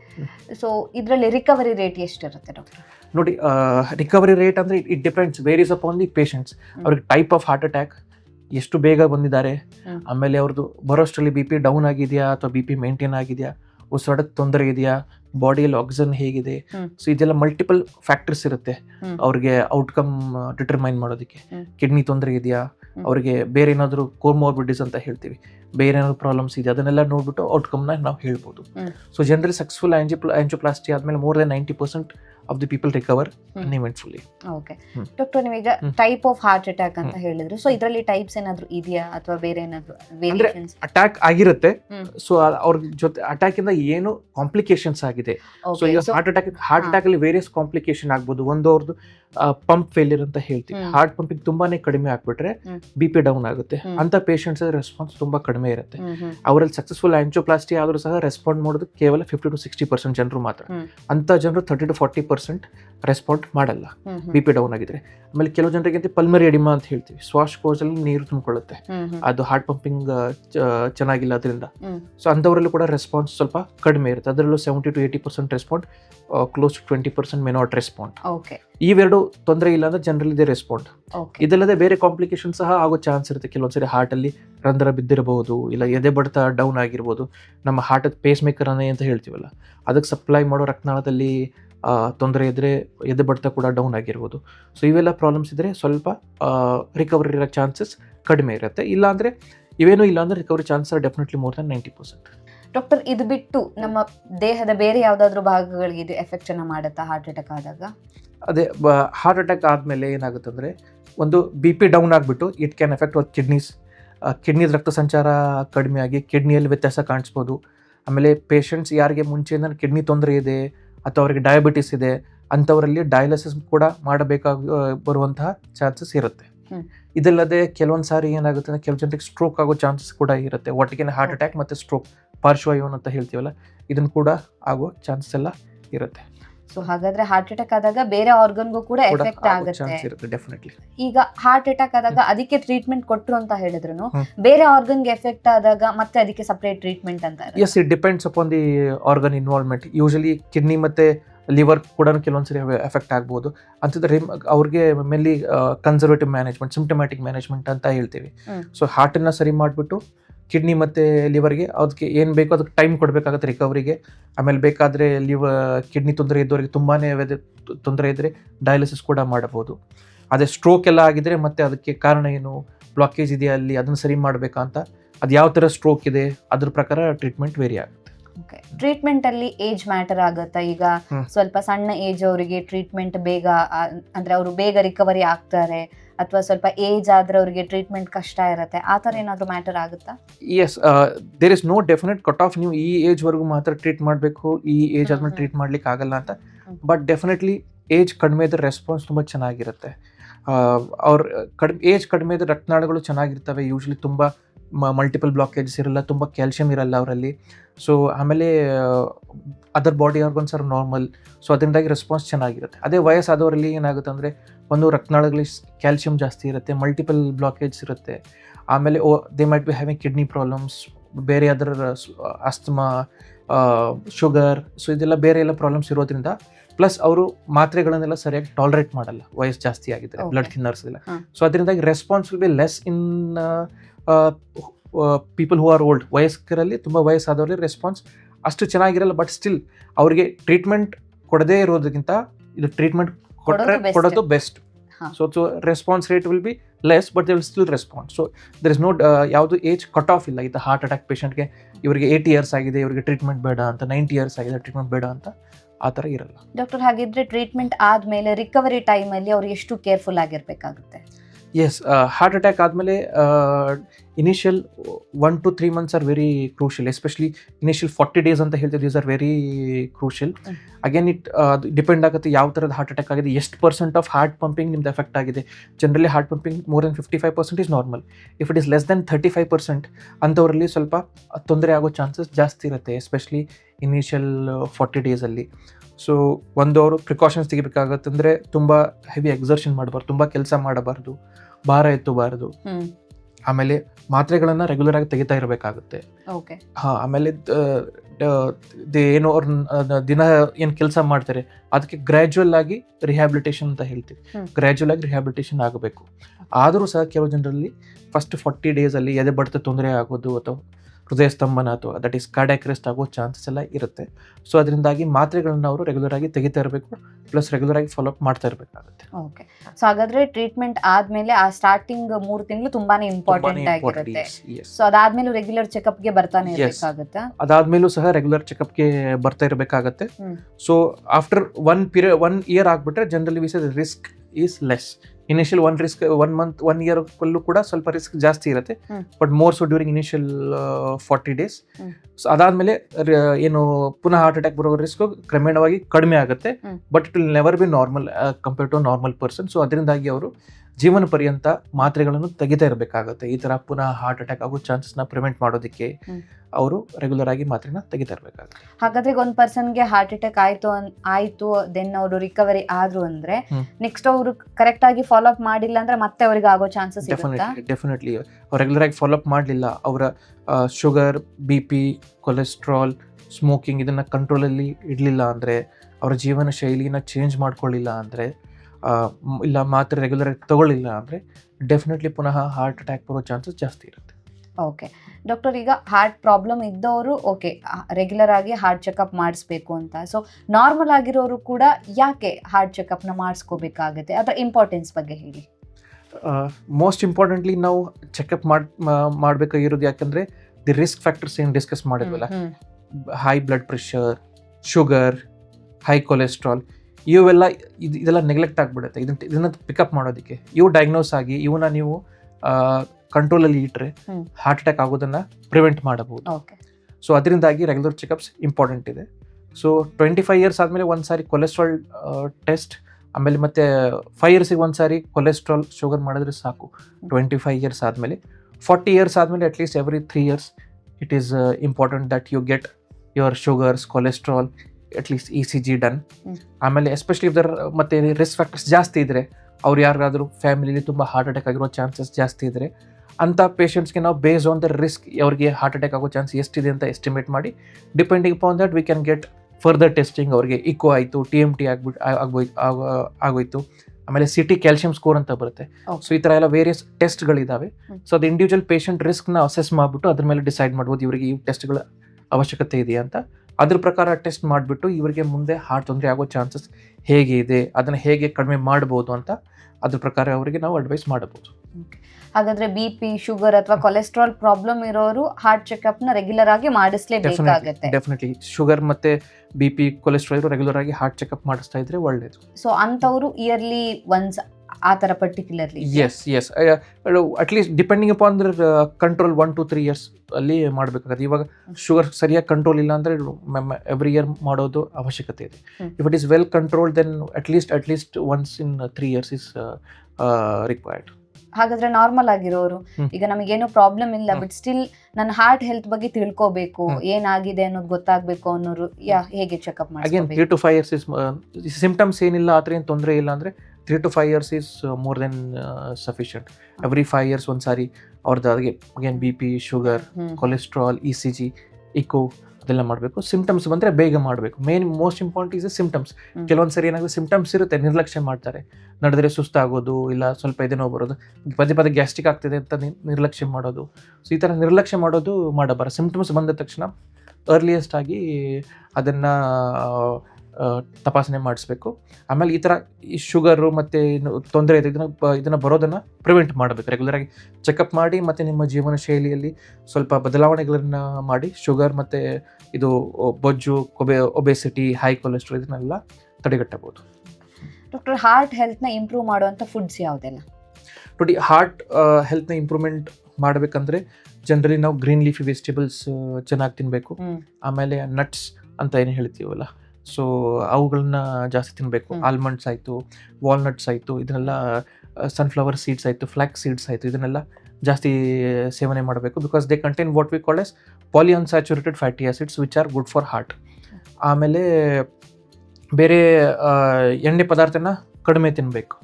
ಸೊ ಇದರಲ್ಲಿ ರಿಕವರಿ ರೇಟ್ ಎಷ್ಟಿರುತ್ತೆ ಡಾಕ್ಟರ್ ನೋಡಿ ರಿಕವರಿ ರೇಟ್ ಅಂದರೆ it depends varies upon the patients ಅವ್ರಿಗೆ ಟೈಪ್ ಆಫ್ ಹಾರ್ಟ್ ಅಟ್ಯಾಕ್ ಎಷ್ಟು ಬೇಗ ಬಂದಿದ್ದಾರೆ ಆಮೇಲೆ ಅವ್ರದ್ದು ಬರೋಷ್ಟರಲ್ಲಿ ಬಿ ಪಿ ಡೌನ್ ಆಗಿದೆಯಾ ಅಥವಾ ಬಿ ಪಿ ಮೇಂಟೈನ್ ಆಗಿದೆಯಾ ಉಸಿರಾಟದ ತೊಂದರೆ ಇದೆಯಾ ಬಾಡಿಯಲ್ಲಿ ಆಕ್ಸಿಜನ್ ಹೇಗಿದೆ. ಸೊ ಇದೆಲ್ಲ ಮಲ್ಟಿಪಲ್ ಫ್ಯಾಕ್ಟರ್ಸ್ ಇರುತ್ತೆ. ಅವ್ರಿಗೆ ಔಟ್ಕಮ್ ಡಿಟರ್ಮೈನ್ ಮಾಡೋದಕ್ಕೆ. ಕಿಡ್ನಿ ತೊಂದರೆ ಇದೆಯಾ ಅವರಿಗೆ ಅವ್ರಿಗೆ ಬೇರೆ ಏನಾದರೂ ಕೋರ್ಮೋರ್ಬಿಡಿಸ್ ಅಂತ ಹೇಳ್ತೀವಿ. ಬೇರೆ ಏನಾದ್ರು ಪ್ರಾಬ್ಲಮ್ಸ್ ಇದೆ ಅದನ್ನೆಲ್ಲ ನೋಡ್ಬಿಟ್ಟು ಔಟ್ಕಮ್ನ ನಾವು ಹೇಳ್ಬೋದು. ಸೊ ಜನರಲಿ ಸಕ್ಸಸ್ಫುಲ್ ಆಂಜಿಪ್ಲ ಆಂಜಿಯೋಪ್ಲಾಸ್ಟಿ ಆದಮೇಲೆ more than ninety percent of the people recover hmm. Uneventfully okay doctor ನೀವೀಗ. ಟೈಪ್ ಆಫ್ ಹಾರ್ಟ್ ಅಟ್ಯಾಕ್ ಅಂತ. ಹೇಳಿದ್ರು. ಸೊ ಇದರಲ್ಲಿ ಟೈಪ್ಸ್ ಏನಾದರೂ ಇದೆಯಾ ಅಥವಾ ಬೇರೆ ಏನಾದರೂ ವೇರಿಯೇಷನ್ಸ್ ಅಟ್ಯಾಕ್ ಆಗಿರುತ್ತೆ. ಸೊ ಅವ್ರ ಜೊತೆ ಅಟ್ಯಾಕ್ ಇಂದ ಏನು ಕಾಂಪ್ಲಿಕೇಶನ್ಸ್ ಆಗಿದೆ. ಸೊ ಈಗ ಹಾರ್ಟ್ ಅಟ್ಯಾಕ್ ಹಾರ್ಟ್ ಅಟ್ಯಾಕ್ ಅಲ್ಲಿ ವೇರಿಯಸ್ ಕಾಂಪ್ಲಿಕೇಶನ್ ಆಗ್ಬೋದು. ಒಂದು ಅವ್ರದ್ದು ಪಂಪ್ ಫೇಲ್ಯೂರ್ ಅಂತ ಹೇಳ್ತೀವಿ. ಹಾರ್ಟ್ ಪಂಪಿಂಗ್ ತುಂಬಾನೇ ಕಡಿಮೆ ಆಗ್ಬಿಟ್ರೆ. ಬಿ ಪಿ ಡೌನ್ ಆಗುತ್ತೆ. ಅಂತ ಪೇಷಂಟ್ಸ್ ರೆಸ್ಪಾನ್ಸ್ ತುಂಬಾ ಕಡಿಮೆ ಕಡಿಮೆ ಇರುತ್ತೆ. ಅವರಲ್ಲಿ ಸಕ್ಸಸ್ಫುಲ್ ಆಂಜಿಯೋಪ್ಲಾಸ್ಟಿ ಆದರೂ ಸಹ ರೆಸ್ಪಾಂಡ್ ಮಾಡೋದು ಕೇವಲ ಫಿಫ್ಟಿ ಟು ಸಿಕ್ಸ್ಟಿ ಪರ್ಸೆಂಟ್ ಜನರು ಮಾತ್ರ. ಅಂತ ಅಂಥ ಜನರು thirty to forty percent respond ಮಾಡಲ್ಲ. ಬಿ ಪಿ ಡೌನ್ ಆಗಿದ್ರೆ. ಆಮೇಲೆ ಕೆಲವು ಜನರಿಗೆ ಪಲ್ಮರಿ ಎಡಿಮಾ ಅಂತ ಹೇಳ್ತೀವಿ. ಶ್ವಾಸಕೋಶದಲ್ಲಿ ನೀರು ತುಂಬಿಕೊಳ್ಳುತ್ತೆ. ಅದು ಹಾರ್ಟ್ ಪಂಪಿಂಗ್ ಚೆನ್ನಾಗಿಲ್ಲ ಅದರಿಂದ. ಸೊ ಅಂಥವರಲ್ಲೂ ಕೂಡ ರೆಸ್ಪಾನ್ಸ್ ಸ್ವಲ್ಪ ಕಡಿಮೆ ಇರುತ್ತೆ. ಅದರಲ್ಲೂ seventy to eighty percent respond close to twenty percent may not respond okay ಇವೆರಡು ತೊಂದರೆ ಇಲ್ಲ ಅಂದ್ರೆ ಜನರಲ್ ಇದೆ ರೆಸ್ಪಾಂಡ್ ಇದಲ್ಲದೆ ಬೇರೆ ಕಾಂಪ್ಲಿಕೇಶನ್ ಸಹ ಆಗೋ ಚಾನ್ಸ್ ಇರುತ್ತೆ. ಕೆಲವೊಂದ್ಸರಿ ಹಾರ್ಟಲ್ಲಿ ರಂಧ್ರ ಬಿದ್ದಿರಬಹುದು ಇಲ್ಲ ಎದೆ ಬಡತ ಡೌನ್ ಆಗಿರ್ಬೋದು. ನಮ್ಮ ಹಾರ್ಟ್ ಪೇಸ್ ಮೇಕರ್ ಅನ್ನೇ ಅಂತ ಹೇಳ್ತೀವಲ್ಲ. ಅದಕ್ಕೆ ಸಪ್ಲೈ ಮಾಡೋ ರಕ್ತನಾಳದಲ್ಲಿ ತೊಂದರೆ ಇದ್ದರೆ ಎದೆ ಬಡತ ಕೂಡ ಡೌನ್ ಆಗಿರ್ಬೋದು. ಸೊ ಇವೆಲ್ಲ ಪ್ರಾಬ್ಲಮ್ಸ್ ಇದ್ದರೆ ಸ್ವಲ್ಪ ರಿಕವರಿ ಇರೋ ಚಾನ್ಸಸ್ ಕಡಿಮೆ ಇರುತ್ತೆ. ಇಲ್ಲಾಂದರೆ ಇವೇನೂ ಇಲ್ಲ ಅಂದರೆ recovery chance are definitely more than ninety percent doctor ಇದು ಬಿಟ್ಟು ನಮ್ಮ ದೇಹದ ಬೇರೆ ಯಾವುದಾದ್ರೂ ಭಾಗಗಳಿಗೆ ಇದು ಎಫೆಕ್ಟ್ ಅನ್ನ ಮಾಡುತ್ತಾ ಹಾರ್ಟ್ ಅಟ್ಯಾಕ್ ಆದಾಗ? ಅದೇ ಹಾರ್ಟ್ ಅಟ್ಯಾಕ್ ಆದಮೇಲೆ ಏನಾಗುತ್ತೆ ಅಂದರೆ ಒಂದು ಬಿ ಪಿ ಡೌನ್ ಆಗಿಬಿಟ್ಟು it can effect our kidneys kidney ರಕ್ತ ಸಂಚಾರ ಕಡಿಮೆ ಆಗಿ ಕಿಡ್ನಿಯಲ್ಲಿ ವ್ಯತ್ಯಾಸ ಕಾಣಿಸ್ಬೋದು. ಆಮೇಲೆ ಪೇಷಂಟ್ಸ್ ಯಾರಿಗೆ ಮುಂಚೆಯಿಂದ ಕಿಡ್ನಿ ತೊಂದರೆ ಇದೆ ಅಥವಾ ಅವರಿಗೆ ಡಯಾಬಿಟಿಸ್ ಇದೆ ಅಂಥವರಲ್ಲಿ ಡಯಾಲಿಸಿಸ್ ಕೂಡ ಮಾಡಬೇಕಾಗ ಬರುವಂತಹ ಚಾನ್ಸಸ್ ಇರುತ್ತೆ. ಇದಲ್ಲದೆ ಕೆಲವೊಂದು ಸಾರಿ ಏನಾಗುತ್ತೆ ಅಂದರೆ ಕೆಲವು ಜನರಿಗೆ ಸ್ಟ್ರೋಕ್ ಆಗೋ ಚಾನ್ಸಸ್ ಕೂಡ ಇರುತ್ತೆ. ಒಟ್ಟಿಗೆ ಹಾರ್ಟ್ ಅಟ್ಯಾಕ್ ಮತ್ತು ಸ್ಟ್ರೋಕ್ ಪಾರ್ಶ್ವಯೋನ್ ಅಂತ ಹೇಳ್ತೀವಲ್ಲ ಇದನ್ನು ಕೂಡ ಆಗೋ ಚಾನ್ಸಸ್ ಎಲ್ಲ ಇರುತ್ತೆ. ಸೊ ಹಾಗಾದ್ರೆ ಹಾರ್ಟ್ ಅಟ್ಯಾಕ್ ಆದಾಗ ಬೇರೆ ಆರ್ಗನ್ಗೂ ಕೂಡ ಎಫೆಕ್ಟ್ ಆಗೋ ಆಗುತ್ತೆ. ಈಗ ಹಾರ್ಟ್ ಅಟ್ಯಾಕ್ ಆದಾಗ ಅದಕ್ಕೆ ಟ್ರೀಟ್ಮೆಂಟ್ ಕೊಟ್ರು ಅಂತ ಹೇಳಿದ್ರು. ಬೇರೆ ಆರ್ಗನ್ಗೆ ಎಫೆಕ್ಟ್ ಆದಾಗ ಮತ್ತೆ ಅದಕ್ಕೆ ಸಪರೇಟ್ ಟ್ರೀಟ್ಮೆಂಟ್ ಅಂತ. Yes it depends upon the organ involvement usually kidney ಮತ್ತೆ ಲಿವರ್ ಕೂಡ ಕೆಲವೊಂದ್ಸರಿ ಎಫೆಕ್ಟ್ ಆಗ್ಬೋದು. ರಿಮ್ ಅವ್ರಿಗೆ mainly conservative management symptomatic management ಅಂತ ಹೇಳ್ತೀವಿ. ಸೊ ಹಾರ್ಟ್ ಅನ್ನ ಸರಿ ಮಾಡಿಬಿಟ್ಟು ಕಿಡ್ನಿ ಮತ್ತು ಲಿವರ್ಗೆ ಅದಕ್ಕೆ ಏನು ಬೇಕೋ ಅದಕ್ಕೆ ಟೈಮ್ ಕೊಡಬೇಕಾಗುತ್ತೆ ರಿಕವರಿಗೆ ಆಮೇಲೆ ಬೇಕಾದರೆ ಲಿವ ಕಿಡ್ನಿ ತೊಂದರೆ ಇದ್ದವರಿಗೆ ತುಂಬಾ ತೊಂದರೆ ಇದ್ದರೆ ಡಯಾಲಿಸಿಸ್ ಕೂಡ ಮಾಡಬಹುದು ಅದೇ ಸ್ಟ್ರೋಕ್ ಎಲ್ಲ ಆಗಿದ್ರೆ ಮತ್ತೆ ಅದಕ್ಕೆ ಕಾರಣ ಏನು? ಬ್ಲಾಕೇಜ್ ಇದೆಯಾ ಅಲ್ಲಿ? ಅದನ್ನು ಸರಿ ಮಾಡಬೇಕಂತ ಅಂತ? ಅದು ಯಾವ ಥರ ಸ್ಟ್ರೋಕ್ ಇದೆ? ಅದ್ರ ಪ್ರಕಾರ ಟ್ರೀಟ್ಮೆಂಟ್ ವೇರಿ ಆಗುತ್ತೆ. ಟ್ರೀಟ್ಮೆಂಟ್ ಅಲ್ಲಿ ಏಜ್ ಮ್ಯಾಟರ್ ಆಗುತ್ತಾ? ಈಗ ಸ್ವಲ್ಪ ಸಣ್ಣ ಏಜ್ ಅವರಿಗೆ ಟ್ರೀಟ್ಮೆಂಟ್ ಬೇಗ ಅಂದ್ರೆ ಅವರು ಬೇಗ ರಿಕವರಿ ಆಗ್ತಾರೆ. ಅಥವಾ ಸ್ವಲ್ಪ ಏಜ್ ಆದರೆ ಅವರಿಗೆ ಟ್ರೀಟ್ಮೆಂಟ್ ಕಷ್ಟ ಇರುತ್ತೆ ಆ ಥರ ಏನಾದರೂ ಮ್ಯಾಟರ್ ಆಗುತ್ತಾ? Yes there is no definite cut off ನೀವು ಈ ಏಜ್ವರೆಗೂ ಮಾತ್ರ ಟ್ರೀಟ್ ಮಾಡಬೇಕು ಈ ಏಜ್ ಆದ್ಮೇಲೆ ಟ್ರೀಟ್ ಮಾಡ್ಲಿಕ್ಕೆ ಆಗಲ್ಲ ಅಂತ. ಬಟ್ ಡೆಫಿನೆಟ್ಲಿ ಏಜ್ ಕಡಿಮೆ ಇದ್ರೆ ರೆಸ್ಪಾನ್ಸ್ ತುಂಬ ಚೆನ್ನಾಗಿರುತ್ತೆ. ಅವ್ರ ಕಡಿಮೆ ಏಜ್ ಕಡಿಮೆ ಇದ್ರೆ ರಕ್ತನಾಳಗಳು ಚೆನ್ನಾಗಿರ್ತವೆ. ಯೂಶ್ವಲಿ ತುಂಬ ಮಲ್ಟಿಪಲ್ ಬ್ಲಾಕೇಜಸ್ ಇರಲ್ಲ ತುಂಬ ಕ್ಯಾಲ್ಶಿಯಂ ಇರಲ್ಲ ಅವರಲ್ಲಿ. ಸೊ ಆಮೇಲೆ other body organs are normal so ಅದರಿಂದಾಗಿ ರೆಸ್ಪಾನ್ಸ್ ಚೆನ್ನಾಗಿರುತ್ತೆ. ಅದೇ ವಯಸ್ಸಾದವರಲ್ಲಿ ಏನಾಗುತ್ತೆ ಅಂದರೆ ಒಂದು ರಕ್ತನಾಳಗಳಲ್ಲಿ ಕ್ಯಾಲ್ಸಿಯಂ ಜಾಸ್ತಿ ಇರುತ್ತೆ ಮಲ್ಟಿಪಲ್ ಬ್ಲಾಕೇಜ್ ಇರುತ್ತೆ. ಆಮೇಲೆ ಓ they might be having kidney problems ಬೇರೆ ಅದರ ಅಸ್ತಮಾ ಶುಗರ್ ಸೊ ಇದೆಲ್ಲ ಬೇರೆ ಎಲ್ಲ ಪ್ರಾಬ್ಲಮ್ಸ್ ಇರೋದ್ರಿಂದ ಪ್ಲಸ್ ಅವರು ಮಾತ್ರೆಗಳನ್ನೆಲ್ಲ ಸರಿಯಾಗಿ ಟಾಲರೇಟ್ ಮಾಡಲ್ಲ ವಯಸ್ಸು ಜಾಸ್ತಿ ಆಗಿದ್ರೆ ಬ್ಲಡ್ ಥಿನ್ನರ್ಸ್ ಎಲ್ಲ. ಸೊ ಅದರಿಂದಾಗಿ response will be less in people who are old ವಯಸ್ಕರಲ್ಲಿ ತುಂಬ ವಯಸ್ಸಾದವರಲ್ಲಿ ರೆಸ್ಪಾನ್ಸ್ ಅಷ್ಟು ಚೆನ್ನಾಗಿರಲ್ಲ ಬಟ್ ಸ್ಟಿಲ್ ಅವರಿಗೆ ಟ್ರೀಟ್ಮೆಂಟ್ ಕೊಡದೇ ಇರೋದಕ್ಕಿಂತ ಇದು ಟ್ರೀಟ್ಮೆಂಟ್ ಕೊಟ್ಟರೆ ಕೊಡೋದು best. So so response rate will be less but they will still response so there is no ಯಾವುದು ಏಜ್ ಕಟ್ ಆಫ್ ಇಲ್ಲ ಇದು ಹಾರ್ಟ್ ಅಟ್ಯಾಕ್ ಪೇಷಂಟ್ಗೆ ಇವರಿಗೆ ಏಯ್ಟಿ ಇಯರ್ಸ್ ಆಗಿದೆ ಇವರಿಗೆ ಟ್ರೀಟ್ಮೆಂಟ್ ಬೇಡ ಅಂತ ನೈಂಟಿ ಇಯರ್ಸ್ ಆಗಿದೆ ಟ್ರೀಟ್ಮೆಂಟ್ ಬೇಡ ಅಂತ ಆ ಥರ ಇರಲ್ಲ. ಡಾಕ್ಟರ್ ಹಾಗಿದ್ರೆ ಟ್ರೀಟ್ಮೆಂಟ್ ಆದಮೇಲೆ ರಿಕವರಿ ಟೈಮಲ್ಲಿ ಅವ್ರು ಎಷ್ಟು ಕೇರ್ಫುಲ್ ಆಗಿರಬೇಕಾಗುತ್ತೆ? ಎಸ್ ಹಾರ್ಟ್ ಅಟ್ಯಾಕ್ ಆದಮೇಲೆ initial one two three months are very crucial especially initial forty days ಅಂತ ಹೇಳ್ತೀವಿ these are very crucial. Again it depend ಆಗುತ್ತೆ ಯಾವ ಥರದ ಹಾರ್ಟ್ ಅಟ್ಯಾಕ್ ಆಗಿದೆ ಎಷ್ಟು ಪರ್ಸೆಂಟ್ ಆಫ್ ಹಾರ್ಟ್ ಪಂಪಿಂಗ್ ನಿಮ್ದು ಎಫೆಕ್ಟ್ ಆಗಿದೆ. Generally heart pumping more than fifty five percent is normal if it is less than thirty five percent ಅಂಥವರಲ್ಲಿ ಸ್ವಲ್ಪ ತೊಂದರೆ ಆಗೋ ಚಾನ್ಸಸ್ ಜಾಸ್ತಿ ಇರುತ್ತೆ ಎಸ್ಪೆಷಲಿ ಇನಿಷಿಯಲ್ ಫಾರ್ಟಿ ಡೇಸಲ್ಲಿ ಸೊ ಒಂದು ಅವರು ಪ್ರಿಕಾಷನ್ಸ್ ತೆಗಿಬೇಕಾಗತ್ತೆ ಅಂದರೆ ತುಂಬ ಹೆವಿ ಎಕ್ಸರ್ಷನ್ ಮಾಡಬಾರ್ದು ತುಂಬ ಕೆಲಸ ಮಾಡಬಾರ್ದು ಭಾರ ಎತ್ತಬಾರ್ದು. ಆಮೇಲೆ ಮಾತ್ರೆಗಳನ್ನು ರೆಗ್ಯುಲರ್ ಆಗಿ ತೆಗಿತಾ ಇರಬೇಕಾಗುತ್ತೆ. ಓಕೆ ಹಾಂ ಆಮೇಲೆ ಏನು ಅವ್ರ ದಿನ ಏನು ಕೆಲಸ ಮಾಡ್ತಾರೆ ಅದಕ್ಕೆ ಗ್ರ್ಯಾಜುವಲ್ ಆಗಿ ರಿಹ್ಯಾಬಿಲಿಟೇಷನ್ ಅಂತ ಹೇಳ್ತೀವಿ. ಗ್ರ್ಯಾಜುವಲ್ ಆಗಿ ರಿಹ್ಯಾಬಿಲಿಟೇಷನ್ ಆಗಬೇಕು. ಆದರೂ ಸಹ ಕೆಲವು ಜನರಲ್ಲಿ ಫಸ್ಟ್ ಫಾರ್ಟಿ ಡೇಸಲ್ಲಿ ಎದೆ ಬಡಿತ ತೊಂದರೆ ಆಗೋದು ಅಥವಾ ಹೃದಯ ಸ್ತಂಭನ ಅಥವಾ ದಟ್ ಈಸ್ ಕಾರ್ಡ್ಯಾಕ್ ರೆಸ್ಟ್ ಆಗೋ ಚಾನ್ಸಸ್ ಎಲ್ಲ ಇರುತ್ತೆ. ಸೊ ಅದರಿಂದಾಗಿ ಮಾತ್ರೆಗಳನ್ನ ಅವರು ರೆಗ್ಯುಲರ್ ಆಗಿ ತೆಗಿತಾ ಇರಬೇಕು ಪ್ಲಸ್ ರೆಗ್ಯುಲರ್ ಆಗಿ ಫಾಲೋಅಪ್ ಮಾಡ್ತಾ ಇರಬೇಕಾಗುತ್ತೆ. ಓಕೆ ಸೊ ಹಾಗಾದ್ರೆ ಟ್ರೀಟ್ಮೆಂಟ್ ಆದ್ಮೇಲೆ ಆ ಸ್ಟಾರ್ಟಿಂಗ್ ಮೂರು ತಿಂಗಳು ತುಂಬಾನೇ ಇಂಪಾರ್ಟೆಂಟ್ ಆಗಿರುತ್ತೆ. ಸೊ ಅದಾದ್ಮೇಲೆ ರೆಗ್ಯುಲರ್ ಚೆಕಪ್ಗೆ ಬರ್ತಾನೆ ಇರಬೇಕಾಗುತ್ತೆ? ಅದಾದ್ಮೇಲೂ ಸಹ ರೆಗ್ಯುಲರ್ ಚೆಕಪ್ಗೆ ಬರ್ತಾ ಇರಬೇಕಾಗತ್ತೆ. So after one period one year ಆಗ್ಬಿಟ್ರೆ generally we risk is less initial one risk one month one year ಕಲ್ಲೂ ಕೂಡ ಸ್ವಲ್ಪ ರಿಸ್ಕ್ ಜಾಸ್ತಿ ಇರುತ್ತೆ. But more so during initial forty days. So ಅದಾದ್ಮೇಲೆ ಏನು ಪುನಃ ಹಾರ್ಟ್ ಅಟ್ಯಾಕ್ ಬರೋ ರಿಸ್ಕ್ ಕ್ರಮೇಣವಾಗಿ ಕಡಿಮೆ ಆಗುತ್ತೆ. But it will never be normal compare to normal person so ಅದರಿಂದಾಗಿ ಅವರು ಜೀವನ ಪರ್ಯಂತ ಮಾತ್ರೆಗಳನ್ನು ತೆಗಿತಾ ಇರಬೇಕಾಗುತ್ತೆ. ಈ ಥರ ಪುನಃ ಹಾರ್ಟ್ ಅಟ್ಯಾಕ್ ಆಗೋ ಚಾನ್ಸಸ್ನ ಪ್ರಿವೆಂಟ್ ಮಾಡೋದಕ್ಕೆ. ಅವರು ರೆಗ್ಯುಲರ್ ಆಗಿ ಮಾತ್ರೆನ ತೆಗಿತಾ ಇರಬೇಕಾಗುತ್ತೆ. ಹಾಗಾದ್ರೆ ಈಗ ಒಂದ್ ಪರ್ಸನ್ಗೆ ಹಾರ್ಟ್ ಅಟ್ಯಾಕ್ ಆಯ್ತು ಆಯಿತು ದೆನ್ ಅವರು ರಿಕವರಿ ಆದ್ರು ಅಂದ್ರೆ ನೆಕ್ಸ್ಟ್ ಅವರು ಕರೆಕ್ಟ್ ಆಗಿ ಫಾಲೋ ಅಪ್ ಮಾಡಿಲ್ಲ ಅಂದ್ರೆ ಮತ್ತೆ ಅವರಿಗೆ ಆಗೋ ಚಾನ್ಸಸ್ ಡೆಫಿನೆಟ್ಲಿ ಡೆಫಿನೆಟ್ಲಿ ಅವ್ರು ರೆಗ್ಯುಲರ್ ಆಗಿ ಫಾಲೋಅಪ್ ಮಾಡಲಿಲ್ಲ. ಅವರ sugar B P cholesterol smoking ಇದನ್ನು ಕಂಟ್ರೋಲಲ್ಲಿ ಇಡಲಿಲ್ಲ ಅಂದರೆ ಅವರ ಜೀವನ ಶೈಲಿನ ಚೇಂಜ್ ಮಾಡ್ಕೊಳ್ಳಿಲ್ಲ ಅಂದರೆ ಇಲ್ಲ ಮಾತ್ರೆ ರೆಗ್ಯುಲರ್ ಆಗಿ ತಗೊಳ್ಳಿಲ್ಲ ಅಂದರೆ ಡೆಫಿನೆಟ್ಲಿ ಪುನಃ ಹಾರ್ಟ್ ಅಟ್ಯಾಕ್ ಬರೋ ಚಾನ್ಸಸ್ ಜಾಸ್ತಿ ಇರುತ್ತೆ. ಓಕೆ ಡಾಕ್ಟರ್ ಈಗ ಹಾರ್ಟ್ ಪ್ರಾಬ್ಲಮ್ ಇದ್ದವರು ಓಕೆ ರೆಗ್ಯುಲರ್ ಆಗಿ ಹಾರ್ಟ್ ಚೆಕಪ್ ಮಾಡಿಸ್ಬೇಕು ಅಂತ. ಸೊ ನಾರ್ಮಲ್ ಆಗಿರೋರು ಕೂಡ ಯಾಕೆ ಹಾರ್ಟ್ ಚೆಕಪ್ನ ಮಾಡಿಸ್ಕೋಬೇಕಾಗುತ್ತೆ? ಅದರ ಇಂಪಾರ್ಟೆನ್ಸ್ ಬಗ್ಗೆ ಹೇಳಿ. ಮೋಸ್ಟ್ ಇಂಪಾರ್ಟೆಂಟ್ಲಿ ನಾವು ಚೆಕಪ್ ಮಾಡಿ ಮಾಡಬೇಕಾಗಿರೋದು ಯಾಕಂದರೆ ದಿ ರಿಸ್ಕ್ ಫ್ಯಾಕ್ಟರ್ಸ್ ಏನು discuss ಮಾಡಿದ್ವಲ್ಲ? High blood pressure sugar high cholesterol ಇವೆಲ್ಲ ಇದು ಇದೆಲ್ಲ ನೆಗ್ಲೆಕ್ಟ್ ಆಗಿಬಿಡುತ್ತೆ. ಇದನ್ನ ಇದನ್ನ ಪಿಕಪ್ ಮಾಡೋದಕ್ಕೆ. ಇವು ಡಯಾಗ್ನೋಸ್ ಆಗಿ ಇವನ್ನ ನೀವು ಕಂಟ್ರೋಲಲ್ಲಿ ಇಟ್ಟರೆ. ಹಾರ್ಟ್ ಅಟ್ಯಾಕ್ ಆಗೋದನ್ನು ಪ್ರಿವೆಂಟ್ ಮಾಡಬಹುದು. ಸೊ ಅದರಿಂದಾಗಿ ರೆಗ್ಯುಲರ್ ಚೆಕಪ್ಸ್ ಇಂಪಾರ್ಟೆಂಟ್ ಇದೆ. ಸೊ ಟ್ವೆಂಟಿ ಫೈವ್ ಇಯರ್ಸ್ ಆದಮೇಲೆ ಒಂದು ಸಾರಿ ಕೊಲೆಸ್ಟ್ರಾಲ್ ಟೆಸ್ಟ್ ಆಮೇಲೆ ಮತ್ತೆ ಫೈವ್ ಇಯರ್ಸಿಗೆ ಒಂದು ಸಾರಿ ಕೊಲೆಸ್ಟ್ರಾಲ್ ಶುಗರ್ ಮಾಡಿದ್ರೆ ಸಾಕು. ಟ್ವೆಂಟಿ ಫೈವ್ ಇಯರ್ಸ್ ಆದಮೇಲೆ. ಫಾರ್ಟಿ ಇಯರ್ಸ್ ಆದಮೇಲೆ at least every three years it is important that you get your sugars cholesterol at least E C G done. ಆಮೇಲೆ ಎಸ್ಪೆಷಲಿ ಇದರ ಮತ್ತೆ ರಿಸ್ಕ್ ಫ್ಯಾಕ್ಟರ್ಸ್ ಜಾಸ್ತಿ ಇದ್ದರೆ ಅವ್ರು ಯಾರಿಗಾದರೂ ಫ್ಯಾಮಿಲಿಲಿ ತುಂಬ ಹಾರ್ಟ್ ಅಟ್ಯಾಕ್ ಆಗಿರೋ ಚಾನ್ಸಸ್ ಜಾಸ್ತಿ ಇದ್ದರೆ ಅಂಥ ಪೇಷಂಟ್ಸ್ಗೆ ನಾವು ಬೇಸ್ ಆನ್ ದ ರಿಸ್ಕ್ ಅವ್ರಿಗೆ ಹಾರ್ಟ್ ಅಟ್ಯಾಕ್ ಆಗೋ ಚಾನ್ಸ್ ಎಷ್ಟಿದೆ ಅಂತ ಎಸ್ಟಿಮೇಟ್ ಮಾಡಿ depending upon that we can get further testing ಅವ್ರಿಗೆ ಇಕೋ ಆಯಿತು ಟಿ ಎಂ ಟಿ ಆಗ್ಬಿಟ್ಟು ಆಗೋಯ್ತು ಆಗೋಯ್ತು ಆಮೇಲೆ ಸಿಟಿ ಕ್ಯಾಲ್ಸಿಯಂ ಸ್ಕೋರ್ ಅಂತ ಬರುತ್ತೆ. ಸೊ ಈ ಥರ ಎಲ್ಲ ವೇರಿಯಸ್ ಟೆಸ್ಟ್ಗಳಿದ್ದಾವೆ. ಸೊ ಅದು ಇಂಡಿವಿಜುವಲ್ ಪೇಷಂಟ್ ರಿಸ್ಕ್ನ ಅಸೆಸ್ ಮಾಡಿಬಿಟ್ಟು ಅದ್ರ ಮೇಲೆ ಡಿಸೈಡ್ ಮಾಡ್ಬೋದು ಇವರಿಗೆ ಈ ಟೆಸ್ಟ್ಗಳ ಅವಶ್ಯಕತೆ ಇದೆಯಾ ಅಂತ ಅದ್ರ ಪ್ರಕಾರ ಟೆಸ್ಟ್ ಮಾಡಿಬಿಟ್ಟು ಇವರಿಗೆ ಮುಂದೆ ಹಾರ್ಟ್ ತೊಂದರೆ ಆಗೋ ಚಾನ್ಸಸ್ ಹೇಗೆ ಇದೆ ಅದನ್ನು ಹೇಗೆ ಕಡಿಮೆ ಮಾಡ್ಬೋದು ಅಂತ ಅದ್ರ ಪ್ರಕಾರ ಅವರಿಗೆ ನಾವು ಅಡ್ವೈಸ್ ಮಾಡಬಹುದು. ಹಾಗಾದ್ರೆ ಬಿ ಪಿ ಶುಗರ್ ಅಥವಾ ಕೊಲೆಸ್ಟ್ರಾಲ್ ಪ್ರಾಬ್ಲಮ್ ಇರೋರು ಹಾರ್ಟ್ ಚೆಕಪ್ನ ರೆಗ್ಯುಲರ್ ಆಗಿ ಮಾಡಿಸ್ಲೇಬೇಕಾಗುತ್ತೆ. ಡೆಫಿನೆಟ್ಲಿ ಶುಗರ್ ಮತ್ತೆ ಬಿ ಪಿ ಕೊಲೆಸ್ಟ್ರಾಲ್ ರೆಗ್ಯುಲರ್ ಆಗಿ ಹಾರ್ಟ್ ಚೆಕಪ್ ಮಾಡಿಸ್ತಾ ಇದ್ರೆ ಒಳ್ಳೇದು. ಸೊ ಅಂತವರು ಇಯರ್ಲಿ ಒನ್ಸ್ ಆ ಥರ particularly yes yes at least depending upon their control one two three years ಅಲ್ಲಿ ಮಾಡಬೇಕಾಗುತ್ತೆ. ಇವಾಗ ಶುಗರ್ ಸರಿಯಾಗಿ ಕಂಟ್ರೋಲ್ ಇಲ್ಲ ಅಂದರೆ ಎವ್ರಿ ಇಯರ್ ಮಾಡೋದು ಅವಶ್ಯಕತೆ ಇದೆ. If it is well control then at least at least once in three years is required ಹಾಗಾದ್ರೆ ನಾರ್ಮಲ್ ಆಗಿರೋರು. ಈಗ ನಮಗೇನು ಪ್ರಾಬ್ಲಮ್ ಇಲ್ಲ. ಬಟ್ ಸ್ಟಿಲ್ ನನ್ನ ಹಾರ್ಟ್ ಹೆಲ್ತ್ ಬಗ್ಗೆ ತಿಳ್ಕೋಬೇಕು ಏನಾಗಿದೆ ಅನ್ನೋದು ಗೊತ್ತಾಗ್ಬೇಕು ಅನ್ನೋರು ಯಾ ಹೇಗೆ ಅಗೇನ್ ತ್ರೀ ಮಾಡ್ಬೇಕು to five years is symptoms ಏನಿಲ್ಲ ಆ ಥರ ಏನು ತೊಂದರೆ ಇಲ್ಲ ಅಂದರೆ three to five years is more than sufficient every five years ಒಂದು ಸಾರಿ ಅವ್ರದ್ದು ಅದಕ್ಕೆ again B P sugar cholesterol E C G echo ಅದೆಲ್ಲ ಮಾಡಬೇಕು. ಸಿಮ್ಟಮ್ಸ್ ಬಂದರೆ ಬೇಗ ಮಾಡಬೇಕು. Main most important is symptoms hmm. ಕೆಲವೊಂದು ಸರಿ ಏನಾಗುತ್ತೆ ಸಿಂಪ್ಟಮ್ಸ್ ಇರುತ್ತೆ ನಿರ್ಲಕ್ಷ್ಯ ಮಾಡ್ತಾರೆ. ನಡೆದ್ರೆ ಸುಸ್ತಾಗೋದು ಇಲ್ಲ ಸ್ವಲ್ಪ ಇದೇನೋ ಬರೋದು ಪದೇ ಪದೇ ಗ್ಯಾಸ್ಟ್ರಿಕ್ ಆಗ್ತಿದೆ ಅಂತ ನಿರ್- ನಿರ್ಲಕ್ಷ್ಯ ಮಾಡೋದು. ಸೊ ಈ ಥರ ನಿರ್ಲಕ್ಷ್ಯ ಮಾಡೋದು ಮಾಡಬಾರ ಸಿಮ್ಟಮ್ಸ್ ಬಂದ ತಕ್ಷಣ ಅರ್ಲಿಯೆಸ್ಟ್ ಆಗಿ ಅದನ್ನು ತಪಾಸಣೆ ಮಾಡಿಸ್ಬೇಕು. ಆಮೇಲೆ ಈ ಥರ ಈ ಶುಗರು ಮತ್ತು ತೊಂದರೆ ಇದೆ ಇದನ್ನು ಇದನ್ನು ಬರೋದನ್ನು ಪ್ರಿವೆಂಟ್ ಮಾಡಬೇಕು. ರೆಗ್ಯುಲರಾಗಿ ಚೆಕಪ್ ಮಾಡಿ ಮತ್ತು ನಿಮ್ಮ ಜೀವನ ಶೈಲಿಯಲ್ಲಿ ಸ್ವಲ್ಪ ಬದಲಾವಣೆಗಳನ್ನು ಮಾಡಿ ಶುಗರ್ ಮತ್ತು ಇದು ಬೊಜ್ಜು ಕೊಬೆ ಒಬೆಸಿಟಿ ಹೈ ಕೊಲೆಸ್ಟ್ರಾಲ್ ಇದನ್ನೆಲ್ಲ ತಡೆಗಟ್ಟಬಹುದು. ಡಾಕ್ಟರ್ ಹಾರ್ಟ್ ಹೆಲ್ತ್ನ ಇಂಪ್ರೂವ್ ಮಾಡುವಂಥ ಫುಡ್ಸ್ ಯಾವುದೆಲ್ಲ? ನೋಡಿ ಹಾರ್ಟ್ ಹೆಲ್ತ್ನ ಇಂಪ್ರೂವ್ಮೆಂಟ್ ಮಾಡಬೇಕಂದ್ರೆ ಜನರಲಿ ನಾವು ಗ್ರೀನ್ ಲೀಫಿ ವೆಜಿಟೇಬಲ್ಸ್ ಚೆನ್ನಾಗಿ ತಿನ್ನಬೇಕು. ಆಮೇಲೆ ನಟ್ಸ್ ಅಂತ ಏನು ಹೇಳ್ತೀವಲ್ಲ? ಸೊ ಅವುಗಳನ್ನ ಜಾಸ್ತಿ ತಿನ್ನಬೇಕು ಆಲ್ಮಂಡ್ಸ್ ಆಯಿತು ವಾಲ್ನಟ್ಸ್ ಆಯಿತು ಇದನ್ನೆಲ್ಲ ಸನ್ಫ್ಲವರ್ ಸೀಡ್ಸ್ ಆಯಿತು ಫ್ಲ್ಯಾಕ್ ಸೀಡ್ಸ್ ಆಯಿತು ಇದನ್ನೆಲ್ಲ ಜಾಸ್ತಿ ಸೇವನೆ ಮಾಡಬೇಕು because they contain what we call as polyunsaturated fatty acids which are good for heart ಆಮೇಲೆ ಬೇರೆ ಎಣ್ಣೆ ಪದಾರ್ಥನ ಕಡಿಮೆ ತಿನ್ನಬೇಕು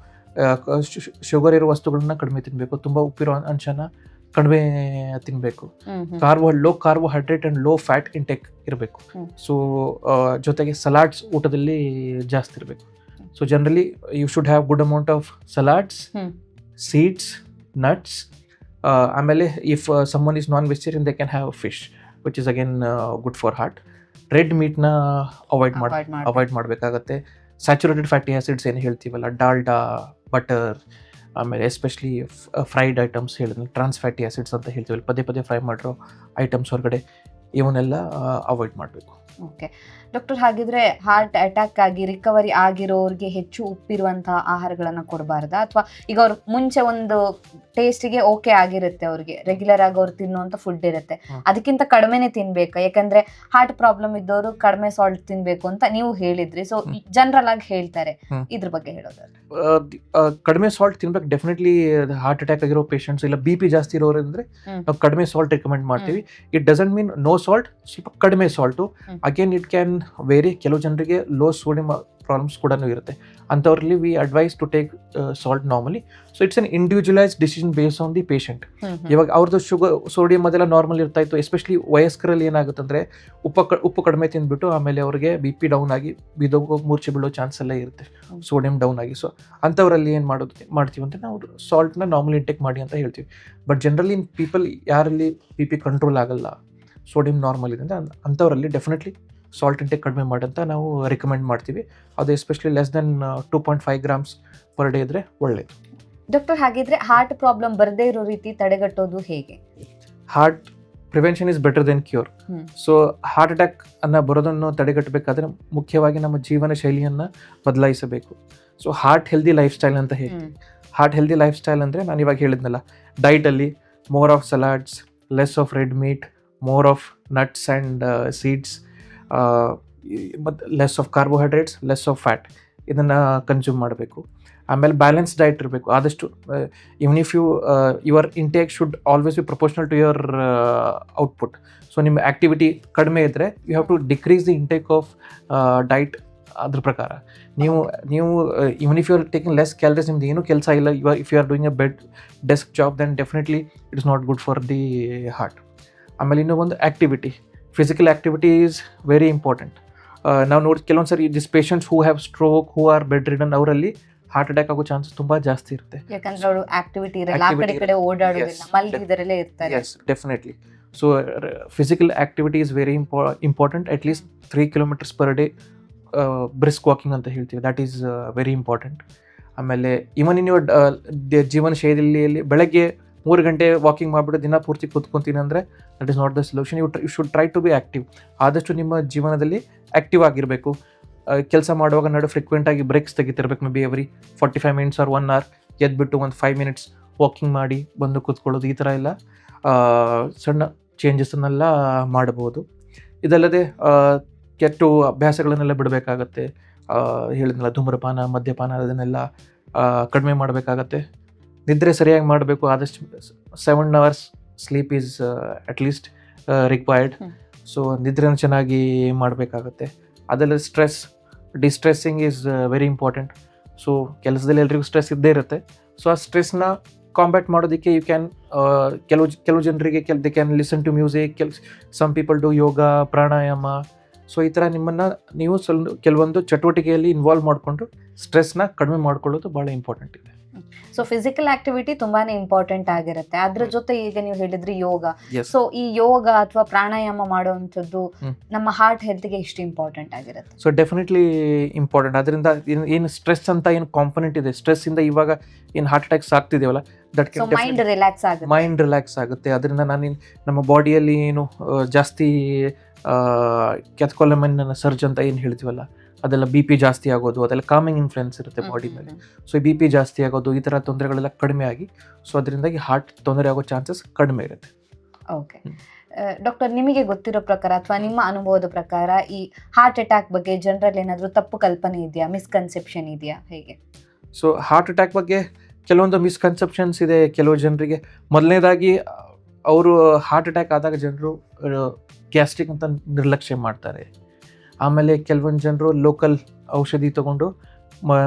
ಶುಗರ್ ಇರೋ ವಸ್ತುಗಳನ್ನ ಕಡಿಮೆ ತಿನ್ನಬೇಕು ತುಂಬ ಉಪ್ಪಿರೋ ಅಂಶನ ಕಡಿಮೆ ತಿನ್ನಬೇಕು. Carbo low carbohydrate and low fat intake ಇರಬೇಕು. ಸೊ ಜೊತೆಗೆ ಸಲಾಡ್ಸ್ ಊಟದಲ್ಲಿ ಜಾಸ್ತಿ ಇರಬೇಕು so generally you should have good amount of salads. Seeds nuts ಆಮೇಲೆ if someone is non vegetarian they can have fish which is again good for heart red ಮೀಟ್ನ avoid ಮಾಡಿ avoid ಮಾಡಬೇಕಾಗತ್ತೆ saturated fatty acids ಏನು ಹೇಳ್ತೀವಲ್ಲ Dalda butter ಆಮೇಲೆ especially fried items ಹೇಳಿದ್ರೆ trans fatty acids ಅಂತ ಹೇಳ್ತೀವಲ್ಲ, ಪದೇ ಪದೇ ಫ್ರೈ ಮಾಡಿರೋ ಐಟಮ್ಸ್ ಹೊರಗಡೆ, ಇವನ್ನೆಲ್ಲ ಅವಾಯ್ಡ್ ಮಾಡಬೇಕು. ಓಕೆ. ಡಾಕ್ಟರ್ ಹಾಗಿದ್ರೆ ಹಾರ್ಟ್ ಅಟ್ಯಾಕ್ ಆಗಿ ರಿಕವರಿ ಆಗಿರೋರಿಗೆ ಹೆಚ್ಚು ಉಪ್ಪಿರುವಂತಹ ಆಹಾರಗಳನ್ನ ಕೊಡಬಾರ್ದಾ? ಅಥವಾ ಈಗ ಅವ್ರ ಮುಂಚೆ ಒಂದು ಟೇಸ್ಟಿಗೆ ಓಕೆ ಆಗಿರುತ್ತೆ ಅವ್ರಿಗೆ ರೆಗ್ಯುಲರ್ ಆಗಿ ಅವ್ರು ತಿನ್ನುವಂತ ಫುಡ್ ಇರುತ್ತೆ. ಅದಕ್ಕಿಂತ ಕಡಿಮೆನೆ ತಿನ್ಬೇಕು. ಯಾಕಂದ್ರೆ ಹಾರ್ಟ್ ಪ್ರಾಬ್ಲಮ್ ಇದ್ದವರು ಕಡಿಮೆ ಸಾಲ್ಟ್ ತಿನ್ಬೇಕು ಅಂತ ನೀವು ಹೇಳಿದ್ರಿ. ಸೊ. ಜನರಲ್ ಆಗಿ ಹೇಳ್ತಾರೆ. ಇದ್ರ ಬಗ್ಗೆ ಹೇಳೋದಾದ್ರೆ. ಕಡಿಮೆ ಸಾಲ್ಟ್ ತಿನ್ಬೇಕು. ಡೆಫಿನೆಟ್ಲಿ ಹಾರ್ಟ್ ಅಟ್ಯಾಕ್ ಆಗಿರೋ ಪೇಷಂಟ್ಸ್ ಇಲ್ಲ ಬಿ ಪಿ ಜಾಸ್ತಿ ಇರೋರು ಅಂದ್ರೆ ನಾವು ಕಡಿಮೆ ಸಾಲ್ಟ್ ರೆಕಮೆಂಡ್ ಮಾಡ್ತೀವಿ. It doesn't mean no salt ಸ್ವಲ್ಪ ಕಡಿಮೆ salt. Again it can vary ಕೆಲವು ಜನರಿಗೆ ಲೋ ಸೋಡಿಯಂ ಪ್ರಾಬ್ಲಮ್ಸ್ ಕೂಡ ಇರುತ್ತೆ. ಅಂಥವ್ರಲ್ಲಿ we advise to take salt normally so it's an individualise decision base on the patient ಇವಾಗ ಅವ್ರದ್ದು ಶುಗರ್ ಸೋಡಿಯಂ ಅದೆಲ್ಲ ನಾರ್ಮಲ್ ಇರ್ತಾ ಇತ್ತು. ಎಸ್ಪೆಷಲಿ ವಯಸ್ಕರಲ್ಲಿ ಏನಾಗುತ್ತೆ ಅಂದರೆ ಉಪ್ಪು ಕ ಉಪ್ಪು ಕಡಿಮೆ ತಿಂದ್ಬಿಟ್ಟು ಆಮೇಲೆ ಅವ್ರಿಗೆ ಬಿ ಪಿ ಡೌನ್ ಆಗಿ ಬಿದೋಗೋ ಮೂರ್ಛೆ ಬೀಳೋ ಚಾನ್ಸ್ ಎಲ್ಲ ಇರುತ್ತೆ. ಸೋಡಿಯಂ ಡೌನ್ ಆಗಿ. ಸೊ ಅಂಥವರಲ್ಲಿ ಏನು ಮಾಡೋದು ಮಾಡ್ತೀವಿ ಅಂತ ನಾವು ಸಾಲ್ಟ್ನ ನಾರ್ಮಲ್ ಇಂಟೇಕ್ ಮಾಡಿ ಅಂತ ಹೇಳ್ತೀವಿ. ಬಟ್ ಜನರಲಿ ಇನ್ ಪೀಪಲ್ ಯಾರಲ್ಲಿ ಬಿ ಪಿ ಕಂಟ್ರೋಲ್ ಆಗಲ್ಲ ಸೋಡಿಯಂ ನಾರ್ಮಲ್ ಇದೆ ಅಂದರೆ ಅಂಥವರಲ್ಲಿ ಡೆಫಿನೆಟ್ಲಿ ಸಾಲ್ಟ್ ಇಂಟೇಕ್ ಕಡಿಮೆ ಮಾಡಿ ಅಂತ ನಾವು ರೆಕಮೆಂಡ್ ಮಾಡ್ತೀವಿ. ಅದು especially less than two point five grams per day ಇದ್ದರೆ ಒಳ್ಳೆಯದು ಡಾಕ್ಟರ್ ಹಾಗಿದ್ರೆ ಹಾರ್ಟ್ ಪ್ರಾಬ್ಲಮ್ ಬರದೇ ಇರೋ ರೀತಿ ತಡೆಗಟ್ಟೋದು ಹೇಗೆ? Heart prevention is better than cure. So heart attack ಅನ್ನ ಬರೋದನ್ನು ತಡೆಗಟ್ಟಬೇಕಾದ್ರೆ ಮುಖ್ಯವಾಗಿ ನಮ್ಮ ಜೀವನ ಶೈಲಿಯನ್ನು ಬದಲಾಯಿಸಬೇಕು. So heart healthy lifestyle ಅಂತ ಹೇಳಿ. ಹಾರ್ಟ್ ಹೆಲ್ದಿ ಲೈಫ್ ಸ್ಟೈಲ್ ಅಂದರೆ ನಾನು ಇವಾಗ ಹೇಳಿದ್ನಲ್ಲ ಡೈಟಲ್ಲಿ more of salads less of red meat more of nuts and seeds ಮತ್ತು less of carbohydrates less of fat ಇದನ್ನು ಕನ್ಸ್ಯೂಮ್ ಮಾಡಬೇಕು. ಆಮೇಲೆ ಬ್ಯಾಲೆನ್ಸ್ ಡಯಟ್ ಇರಬೇಕು. ಆದಷ್ಟು even if you your intake should always be proportional to your output so ನಿಮ್ಮ activity ಕಡಿಮೆ ಇದ್ದರೆ you have to decrease the intake of diet ಅದ್ರ ಪ್ರಕಾರ. ನೀವು ನೀವು even if you are taking less calories ನಿಮ್ದು ಏನೂ ಕೆಲಸ ಇಲ್ಲ. ಇವಾಗ if you are doing a bed desk job then definitely it's not good for the heart ಆಮೇಲೆ ಇನ್ನೂ ಒಂದು activity physical activity is very important ನಾವು ನೋಡಿ ಕೆಲವೊಂದು ಸರಿ this patients who have stroke who are bed ridden ಅವರಲ್ಲಿ heart attack ಆಗೋ chances ತುಂಬ ಜಾಸ್ತಿ ಇರುತ್ತೆ. ಯಾಕಂದ್ರೆ ಅವರು ಆಕ್ಟಿವಿಟಿ ಇರಲ್ಲ ಆ ಕಡೆ ಓಡಾಡೋದಿಲ್ಲ ಮಲಗಿದರಲ್ಲೇ ಇರ್ತಾರೆ. Yes definitely so physical activity is very ಇಂಪಾ important at least three kilometers per day brisk walking ಅಂತ ಹೇಳ್ತೀವಿ. ದ್ಯಾಟ್ ಈಸ್ ವೆರಿ ಇಂಪಾರ್ಟೆಂಟ್ ಆಮೇಲೆ ಇವನ್ ಇನ್ ಯುವರ್ ಜೀವನ ಶೈಲಿಯಲ್ಲಿ ಬೆಳಗ್ಗೆ ಮೂರು ಗಂಟೆ ವಾಕಿಂಗ್ ಮಾಡಿಬಿಟ್ಟು ದಿನ ಪೂರ್ತಿ ಕೂತ್ಕೊತೀನಿ ಅಂದರೆ that is not the solution you you should try to be active ಆದಷ್ಟು ನಿಮ್ಮ ಜೀವನದಲ್ಲಿ ಆ್ಯಕ್ಟಿವ್ ಆಗಿರಬೇಕು. ಕೆಲಸ ಮಾಡುವಾಗ ನಡು ಫ್ರೀಕ್ವೆಂಟಾಗಿ breaks ತೆಗಿತಿರ್ಬೇಕು may be every forty five minutes or one hour ಎದ್ಬಿಟ್ಟು ಒಂದು ಫೈವ್ ಮಿನಿಟ್ಸ್ ವಾಕಿಂಗ್ ಮಾಡಿ ಬಂದು ಕೂತ್ಕೊಳ್ಳೋದು ಈ ಥರ ಎಲ್ಲ ಸಣ್ಣ ಚೇಂಜಸನ್ನೆಲ್ಲ ಮಾಡ್ಬೋದು. ಇದಲ್ಲದೆ ಕೆಟ್ಟು ಅಭ್ಯಾಸಗಳನ್ನೆಲ್ಲ ಬಿಡಬೇಕಾಗತ್ತೆ. ಹೇಳಿದ್ನಲ್ಲ ಧೂಮ್ರಪಾನ, ಮದ್ಯಪಾನ, ಅದನ್ನೆಲ್ಲ ಕಡಿಮೆ ಮಾಡಬೇಕಾಗತ್ತೆ. ನಿದ್ರೆ ಸರಿಯಾಗಿ ಮಾಡಬೇಕು ಆದಷ್ಟು seven hours sleep is at least required. So ನಿದ್ರೆನ ಚೆನ್ನಾಗಿ ಮಾಡಬೇಕಾಗತ್ತೆ. ಅದೆಲ್ಲ stress distressing is very important so ಕೆಲಸದಲ್ಲಿ ಎಲ್ರಿಗೂ ಸ್ಟ್ರೆಸ್ ಇದ್ದೇ ಇರುತ್ತೆ. ಸೊ ಆ ಸ್ಟ್ರೆಸ್ನ ಕಾಂಬ್ಯಾಟ್ ಮಾಡೋದಕ್ಕೆ ಯು ಕ್ಯಾನ್ ಕೆಲವು ಕೆಲವು ಜನರಿಗೆ ಕೆಲ್ they can listen to music ಕೆಲ್ some people do yoga pranayama so ಈ ಥರ ನಿಮ್ಮನ್ನು ನೀವು ಸ್ವಲ್ಪ ಕೆಲವೊಂದು ಚಟುವಟಿಕೆಯಲ್ಲಿ ಇನ್ವಾಲ್ವ್ ಮಾಡಿಕೊಂಡು ಸ್ಟ್ರೆಸ್ನ ಕಡಿಮೆ ಮಾಡ್ಕೊಳ್ಳೋದು ಭಾಳ ಇಂಪಾರ್ಟೆಂಟ್ ಇದೆ. ಸೊ ಫಿಸಿಕಲ್ ಆಕ್ಟಿವಿಟಿ ತುಂಬಾನೇ ಇಂಪಾರ್ಟೆಂಟ್ ಆಗಿರುತ್ತೆ. ಅದ್ರ ಜೊತೆ ಈಗ ನೀವು ಹೇಳಿದ್ರಿ ಯೋಗ. ಸೊ ಈ ಯೋಗ ಅಥವಾ ಪ್ರಾಣಾಯಾಮ ಮಾಡುವಂಥದ್ದು. ನಮ್ಮ ಹಾರ್ಟ್ ಹೆಲ್ತ್ಗೆ ಎಷ್ಟು ಇಂಪಾರ್ಟೆಂಟ್ ಆಗಿರುತ್ತೆ. ಸೊ ಡೆಫಿನೆಟ್ಲಿ ಇಂಪಾರ್ಟೆಂಟ್ ಅದರಿಂದ ಏನು ಸ್ಟ್ರೆಸ್ ಅಂತ ಏನು ಕಾಂಪೊನೆಂಟ್ ಇದೆ? ಸ್ಟ್ರೆಸ್ ಇಂದ ಇವಾಗ ಏನು ಹಾರ್ಟ್ ಅಟ್ಯಾಕ್ಸ್ ಆಗ್ತಿದೆಯಲ್ಲ ದಟ್ ಮೈಂಡ್ ರಿಲ್ಯಾಕ್ಸ್ ಆಗುತ್ತೆ. ಮೈಂಡ್ ರಿಲ್ಯಾಕ್ಸ್ ಆಗುತ್ತೆ. ಅದರಿಂದ ನಾನು ನಮ್ಮ ಬಾಡಿಯಲ್ಲಿ ಏನು ಜಾಸ್ತಿ ಕೆತ್ಕೊಲಮೆನ್ ಸರ್ಜ್ ಅಂತ ಏನು ಹೇಳ್ತೀವಲ್ಲ? ಅದೆಲ್ಲ ಬಿ ಪಿ ಜಾಸ್ತಿ ಆಗೋದು ಅದೆಲ್ಲ ಕಾಮಿಂಗ್ ಇನ್ಫ್ಲುಯೆನ್ಸ್ ಇರುತ್ತೆ ಬಾಡಿ ಮೇಲೆ. ಸೊ ಬಿ ಪಿ ಜಾಸ್ತಿ ಆಗೋದು ಈ ಥರ ತೊಂದರೆಗಳೆಲ್ಲ ಕಡಿಮೆ ಆಗಿ ಸೊ ಅದರಿಂದಾಗಿ ಹಾರ್ಟ್ ತೊಂದರೆ ಆಗೋ ಚಾನ್ಸಸ್ ಕಡಿಮೆ ಇರುತ್ತೆ. ಓಕೆ ಡಾಕ್ಟರ್ ನಿಮಗೆ ಗೊತ್ತಿರೋ ಪ್ರಕಾರ ಅಥವಾ ನಿಮ್ಮ ಅನುಭವದ ಪ್ರಕಾರ ಈ ಹಾರ್ಟ್ ಅಟ್ಯಾಕ್ ಬಗ್ಗೆ ಜನರಲ್ಲಿ ಏನಾದರೂ ತಪ್ಪು ಕಲ್ಪನೆ ಇದೆಯಾ? ಮಿಸ್ಕನ್ಸೆಪ್ಷನ್ ಇದೆಯಾ? ಹೇಗೆ? ಸೊ ಹಾರ್ಟ್ ಅಟ್ಯಾಕ್ ಬಗ್ಗೆ ಕೆಲವೊಂದು ಮಿಸ್ಕನ್ಸೆಪ್ಷನ್ಸ್ ಇದೆ. ಕೆಲವು ಜನರಿಗೆ ಮೊದಲನೇದಾಗಿ ಅವರು ಹಾರ್ಟ್ ಅಟ್ಯಾಕ್ ಆದಾಗ ಜನರು ಗ್ಯಾಸ್ಟ್ರಿಕ್ ಅಂತ ನಿರ್ಲಕ್ಷ್ಯ ಮಾಡ್ತಾರೆ. ಆಮೇಲೆ ಕೆಲವೊಂದು ಜನರು ಲೋಕಲ್ ಔಷಧಿ ತೊಗೊಂಡು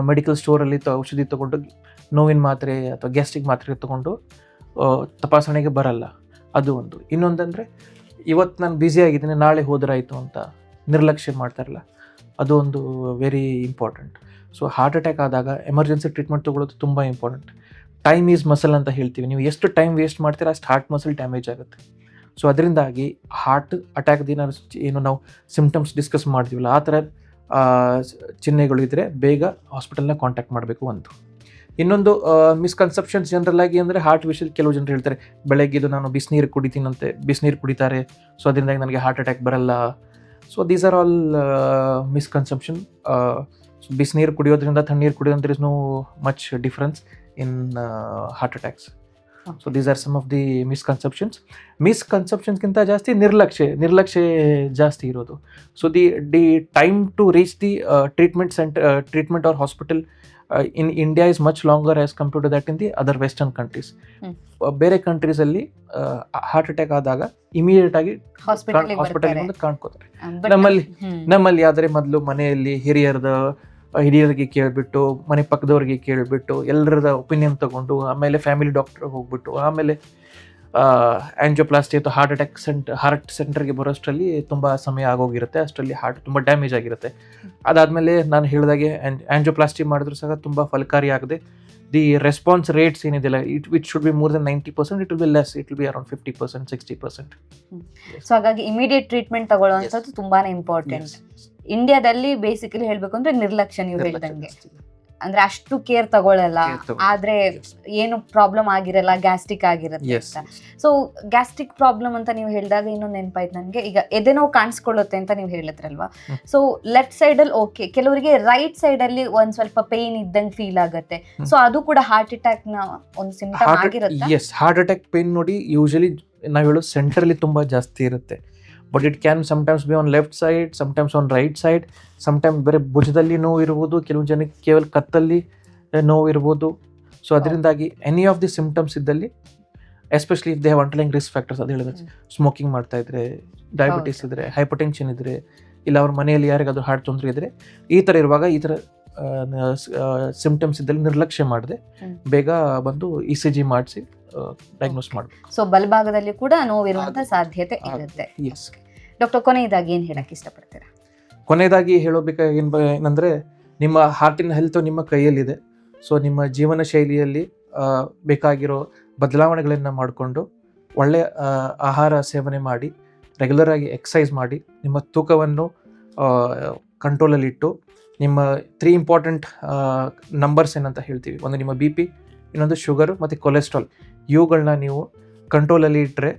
ಮೆಡಿಕಲ್ ಸ್ಟೋರಲ್ಲಿ ತ ಔಷಧಿ ತೊಗೊಂಡು, ನೋವಿನ ಮಾತ್ರೆ ಅಥವಾ ಗ್ಯಾಸ್ಟ್ರಿಕ್ ಮಾತ್ರೆ ತೊಗೊಂಡು ತಪಾಸಣೆಗೆ ಬರಲ್ಲ. ಅದು ಒಂದು. ಇನ್ನೊಂದಂದರೆ ಇವತ್ತು ನಾನು ಬ್ಯುಸಿ ಆಗಿದ್ದೀನಿ, ನಾಳೆ ಹೋದ್ರಾಯಿತು ಅಂತ ನಿರ್ಲಕ್ಷ್ಯ ಮಾಡ್ತಾರಲ್ಲ, ಅದು ಒಂದು very important so heart attack ಆದಾಗ ಎಮರ್ಜೆನ್ಸಿ ಟ್ರೀಟ್ಮೆಂಟ್ ತೊಗೊಳ್ಳೋದು ತುಂಬ ಇಂಪಾರ್ಟೆಂಟ್ ಟೈಮ್ ಈಸ್ ಮಸಲ್ ಅಂತ ಹೇಳ್ತೀವಿ. ನೀವು ಎಷ್ಟು ಟೈಮ್ ವೇಸ್ಟ್ ಮಾಡ್ತೀರಾ, ಅಷ್ಟು ಹಾರ್ಟ್ ಮಸಲ್ ಡ್ಯಾಮೇಜ್ ಆಗುತ್ತೆ. ಸೊ ಅದರಿಂದಾಗಿ ಹಾರ್ಟ್ ಅಟ್ಯಾಕ್ ದಿನ ಏನು ನಾವು ಸಿಮ್ಟಮ್ಸ್ ಡಿಸ್ಕಸ್ ಮಾಡ್ತೀವಲ್ಲ, ಆ ಥರ ಚಿಹ್ನೆಗಳು ಇದ್ದರೆ ಬೇಗ ಹಾಸ್ಪಿಟಲ್ನ ಕಾಂಟ್ಯಾಕ್ಟ್ ಮಾಡಬೇಕು ಒಂದು ಇನ್ನೊಂದು ಮಿಸ್ಕನ್ಸೆಪ್ಷನ್ಸ್ ಜನರಲ್ ಆಗಿ ಅಂದರೆ ಹಾರ್ಟ್ ವಿಷಯದಲ್ಲಿ ಕೆಲವು ಜನರು ಹೇಳ್ತಾರೆ ಬೆಳಗ್ಗೆದು ನಾನು ಬಿಸಿನೀರು ಕುಡಿತೀನಂತೆ ಬಿಸಿನೀರು ಕುಡಿತಾರೆ ಸೊ ಅದರಿಂದಾಗಿ ನನಗೆ ಹಾರ್ಟ್ ಅಟ್ಯಾಕ್ ಬರಲ್ಲ. So these are all misconception ಬಿಸಿನೀರು ಕುಡಿಯೋದ್ರಿಂದ ತಣ್ಣೀರು ಕುಡಿಯೋದ್ರಿಂದ is no much difference in heart attacks so these are some of the misconceptions ಮಿಸ್ಕನ್ಸೆಪ್ಷನ್ಸ್ಗಿಂತ ಜಾಸ್ತಿ ನಿರ್ಲಕ್ಷ್ಯ ನಿರ್ಲಕ್ಷ್ಯ ಜಾಸ್ತಿ ಇರೋದು. So the the time to reach the treatment center treatment or hospital in India is much longer as compared to that in the other western countries ಬೇರೆ ಕಂಟ್ರೀಸಲ್ಲಿ heart attack ಆದಾಗ immediate ಆಗಿ hospital ಕಾಣ್ಕೋತಾರೆ. ನಮ್ಮಲ್ಲಿ-. ನಮ್ಮಲ್ಲಿ ಆದರೆ ಮೊದಲು ಮನೆಯಲ್ಲಿ ಹಿರಿಯರದ ಹಿರಿಯರಿಗೆ ಕೇಳಿಬಿಟ್ಟು ಮನೆ ಪಕ್ಕದವ್ರಿಗೆ ಕೇಳಿಬಿಟ್ಟು ಎಲ್ಲರದ ಒಪಿನಿಯನ್ ತೊಗೊಂಡು ಆಮೇಲೆ ಫ್ಯಾಮಿಲಿ ಡಾಕ್ಟ್ರಿಗೆ ಹೋಗ್ಬಿಟ್ಟು ಆಮೇಲೆ ಆ್ಯಂಜೋಪ್ಲಾಸ್ಟಿ ಅಥವಾ ಹಾರ್ಟ್ ಅಟ್ಯಾಕ್ ಸೆಂಟ್ ಹಾರ್ಟ್ ಸೆಂಟರ್ಗೆ ಬರೋಷ್ಟರಲ್ಲಿ ತುಂಬ ಸಮಯ ಆಗೋಗಿರುತ್ತೆ. ಅಷ್ಟರಲ್ಲಿ ಹಾರ್ಟ್ ತುಂಬ ಡ್ಯಾಮೇಜ್ ಆಗಿರುತ್ತೆ. ಅದಾದಮೇಲೆ ನಾನು ಹೇಳಿದಾಗೆ ಆ್ಯಂಜಿಯೋಪ್ಲಾಸ್ಟಿ ಮಾಡಿದ್ರು ಸಹ ತುಂಬ ಫಲಕಾರಿ ಆಗದೆ. ದಿ ರೆಸ್ಪಾನ್ಸ್ ರೇಟ್ಸ್ ಏನಿದೆಯಲ್ಲ it which should be more than ninety percent it will be less it will be around fifty percent sixty percent so ಹಾಗಾಗಿ ಇಮಿಡಿಯೇಟ್ ಟ್ರೀಟ್ಮೆಂಟ್ ತಗೊಳ್ಳುವಂಥದ್ದು ತುಂಬಾ ಇಂಪಾರ್ಟೆಂಟ್ ಇಂಡಿಯಾದಲ್ಲಿ ಬೇಸಿಕಲಿ ಹೇಳ್ಬೇಕು ಅಂದ್ರೆ ನಿರ್ಲಕ್ಷ್ಯ ನೀವು ಹೇಳ್ದಂಗೆ. ಅಂದ್ರೆ ಅಷ್ಟು ಕೇರ್ ತಗೊಳ್ಳಲ್ಲ ಆದ್ರೆ ಏನು ಪ್ರಾಬ್ಲಮ್ ಆಗಿರಲ್ಲ ಗ್ಯಾಸ್ಟ್ರಿಕ್ ಆಗಿರುತ್ತೆ ಅಂತ. ಸೊ ಗ್ಯಾಸ್ಟ್ರಿಕ್ ಪ್ರಾಬ್ಲಮ್ ಅಂತ ನೀವು ಹೇಳಿದಾಗ ಇನ್ನೊಂದು ನೆನಪಾಯ್ತು ನನಗೆ. ಈಗ ಎದೆನೋ ಕಾಣಿಸ್ಕೊಳ್ಳುತ್ತೆ ಅಂತ ನೀವು ಹೇಳಿದ್ರಲ್ವಾ. ಸೊ ಲೆಫ್ಟ್ ಸೈಡ್ ಅಲ್ಲಿ ಓಕೆ ಕೆಲವರಿಗೆ ರೈಟ್ ಸೈಡ್ ಅಲ್ಲಿ ಒಂದ್ ಸ್ವಲ್ಪ ಪೇನ್ ಇದ್ದಂಗೆ ಫೀಲ್ ಆಗುತ್ತೆ. ಸೊ ಅದು ಕೂಡ ಹಾರ್ಟ್ ಅಟ್ಯಾಕ್ನ ಒಂದು ಸಿಂಪ್ಟಮ್ ಆಗಿರುತ್ತೆ? ಹಾರ್ಟ್ ಅಟ್ಯಾಕ್ ಪೇನ್ ನೋಡಿ ಯೂಶಲಿ ನಾವು ಹೇಳೋದು ಸೆಂಟ್ರಲ್ಲಿ ತುಂಬಾ ಜಾಸ್ತಿ ಇರುತ್ತೆ. But it can sometimes be on left side sometimes on right side sometimes ಬೇರೆ ಭುಜದಲ್ಲಿ ನೋವು ಇರ್ಬೋದು ಕೆಲವು ಜನಕ್ಕೆ ಕೇವಲ ಕತ್ತಲ್ಲಿ ನೋವು ಇರ್ಬೋದು. ಸೊ ಅದರಿಂದಾಗಿ ಎನಿ ಆಫ್ ದಿ ಸಿಮ್ಟಮ್ಸ್ ಇದ್ದಲ್ಲಿ especially if they have underlying risk factors ಅದು ಹೇಳಿದ್ರೆ. ಸ್ಮೋಕಿಂಗ್ ಮಾಡ್ತಾ ಇದ್ರೆ ಡಯಾಬಿಟಿಸ್ ಇದ್ರೆ ಹೈಪರ್ಟೆನ್ಷನ್ ಇದ್ರೆ ಇಲ್ಲ ಅವ್ರ ಮನೆಯಲ್ಲಿ ಯಾರಿಗಾದ್ರೂ ಹಾರ್ಟ್ ತೊಂದರೆ ಇದ್ರೆ ಈ ಥರ ಇರುವಾಗ ಈ ಥರ ಸಿಮ್ಟಮ್ಸ್ ಇದ್ದಲ್ಲಿ ನಿರ್ಲಕ್ಷ್ಯ ಮಾಡಿದೆ. ಬೇಗ ಬಂದು ಇ ಸಿ ಜಿ ಮಾಡಿಸಿ ಡಯಾಗ್ನೋಸ್ ಮಾಡಬೇಕು. ಸೊ ಬಲಭಾಗದಲ್ಲಿ ಕೂಡ ನೋವಿರುವಂಥ ಸಾಧ್ಯತೆ ಇರುತ್ತೆ. ಡಾಕ್ಟರ್, ಕೊನೆಯದಾಗಿ ಏನು ಹೇಳಕ್ಕೆ ಇಷ್ಟಪಡ್ತೀರಾ? ಕೊನೆಯದಾಗಿ ಹೇಳೋಬೇಕ ಏನು ಏನಂದರೆ, ನಿಮ್ಮ ಹಾರ್ಟಿನ ಹೆಲ್ತ್ ನಿಮ್ಮ ಕೈಯಲ್ಲಿದೆ. ಸೊ ನಿಮ್ಮ ಜೀವನ ಶೈಲಿಯಲ್ಲಿ ಬೇಕಾಗಿರೋ ಬದಲಾವಣೆಗಳನ್ನು ಮಾಡಿಕೊಂಡು ಒಳ್ಳೆಯ ಆಹಾರ ಸೇವನೆ ಮಾಡಿ ರೆಗ್ಯುಲರ್ ಆಗಿ ಎಕ್ಸಸೈಸ್ ಮಾಡಿ, ನಿಮ್ಮ ತೂಕವನ್ನು ಕಂಟ್ರೋಲಲ್ಲಿಟ್ಟು ನಿಮ್ಮ ತ್ರೀ ಇಂಪಾರ್ಟೆಂಟ್ ನಂಬರ್ಸ್ ಏನಂತ ಹೇಳ್ತೀವಿ. ಒಂದು ನಿಮ್ಮ ಬಿ ಪಿ ಇನ್ನೊಂದು ಶುಗರು ಮತ್ತು ಕೊಲೆಸ್ಟ್ರಾಲ್ ಇವುಗಳನ್ನ ನೀವು ಕಂಟ್ರೋಲಲ್ಲಿ ಇಟ್ಟರೆ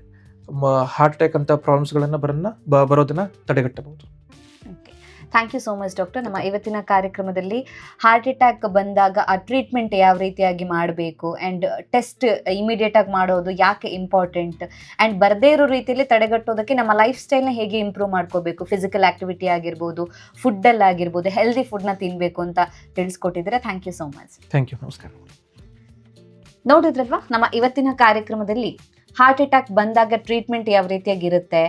ಹಾರ್ಟ್ ಅಟ್ಯಾಕ್ ಅಂತ ಪ್ರಾಬ್ಲಮ್ಸ್ಗಳನ್ನು ಬರನ್ನ ಬರೋದನ್ನ ತಡೆಗಟ್ಟಬಹುದು. Thank you so much doctor ನಮ್ಮ ಇವತ್ತಿನ ಕಾರ್ಯಕ್ರಮದಲ್ಲಿ ಹಾರ್ಟ್ ಅಟ್ಯಾಕ್ ಬಂದಾಗ ಆ ಟ್ರೀಟ್ಮೆಂಟ್ ಯಾವ ರೀತಿಯಾಗಿ ಮಾಡಬೇಕು ಆ್ಯಂಡ್ ಟೆಸ್ಟ್ ಇಮಿಡಿಯೇಟ್ ಆಗಿ ಮಾಡೋದು ಯಾಕೆ ಇಂಪಾರ್ಟೆಂಟ್ ಆ್ಯಂಡ್ ಬರದೇ ಇರೋ ರೀತಿಯಲ್ಲಿ ತಡೆಗಟ್ಟೋದಕ್ಕೆ ನಮ್ಮ ಲೈಫ್ ಸ್ಟೈಲ್ನ ಹೇಗೆ ಇಂಪ್ರೂವ್ ಮಾಡ್ಕೋಬೇಕು? ಫಿಸಿಕಲ್ ಆ್ಯಕ್ಟಿವಿಟಿ ಆಗಿರ್ಬೋದು ಫುಡ್ಡಲ್ಲಾಗಿರ್ಬೋದು ಹೆಲ್ದಿ ಫುಡ್ನ ತಿನ್ನಬೇಕು ಅಂತ ತಿಳಿಸ್ಕೊಟ್ಟಿದ್ರೆ thank you so much thank you ನಮಸ್ಕಾರ. ನೋಡಿದ್ರಲ್ವಾ? ನಮ್ಮ ಇವತ್ತಿನ ಕಾರ್ಯಕ್ರಮದಲ್ಲಿ ಹಾರ್ಟ್ ಅಟ್ಯಾಕ್ ಬಂದಾಗ ಟ್ರೀಟ್ಮೆಂಟ್ ಯಾವ ರೀತಿಯಾಗಿರುತ್ತೆ?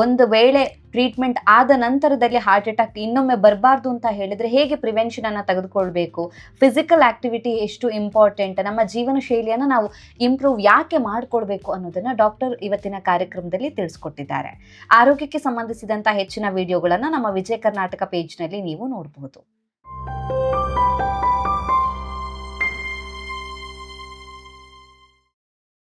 ಒಂದು ವೇಳೆ ಟ್ರೀಟ್ಮೆಂಟ್ ಆದ ನಂತರದಲ್ಲಿ ಹಾರ್ಟ್ ಅಟ್ಯಾಕ್ ಇನ್ನೊಮ್ಮೆ ಬರಬಾರ್ದು ಅಂತ ಹೇಳಿದ್ರೆ ಹೇಗೆ ಪ್ರಿವೆನ್ಷನ್ ಅನ್ನು ತೆಗೆದುಕೊಳ್ಬೇಕು? ಫಿಸಿಕಲ್ ಆಕ್ಟಿವಿಟಿ ಎಷ್ಟು ಇಂಪಾರ್ಟೆಂಟ್ ನಮ್ಮ ಜೀವನ ಶೈಲಿಯನ್ನು ನಾವು ಇಂಪ್ರೂವ್ ಯಾಕೆ ಮಾಡ್ಕೊಳ್ಬೇಕು ಅನ್ನೋದನ್ನ ಡಾಕ್ಟರ್ ಇವತ್ತಿನ ಕಾರ್ಯಕ್ರಮದಲ್ಲಿ ತಿಳಿಸ್ಕೊಟ್ಟಿದ್ದಾರೆ. ಆರೋಗ್ಯಕ್ಕೆ ಸಂಬಂಧಿಸಿದಂಥ ಹೆಚ್ಚಿನ ವಿಡಿಯೋಗಳನ್ನು ನಮ್ಮ ವಿಜಯ ಕರ್ನಾಟಕ ಪೇಜ್ನಲ್ಲಿ ನೀವು ನೋಡಬಹುದು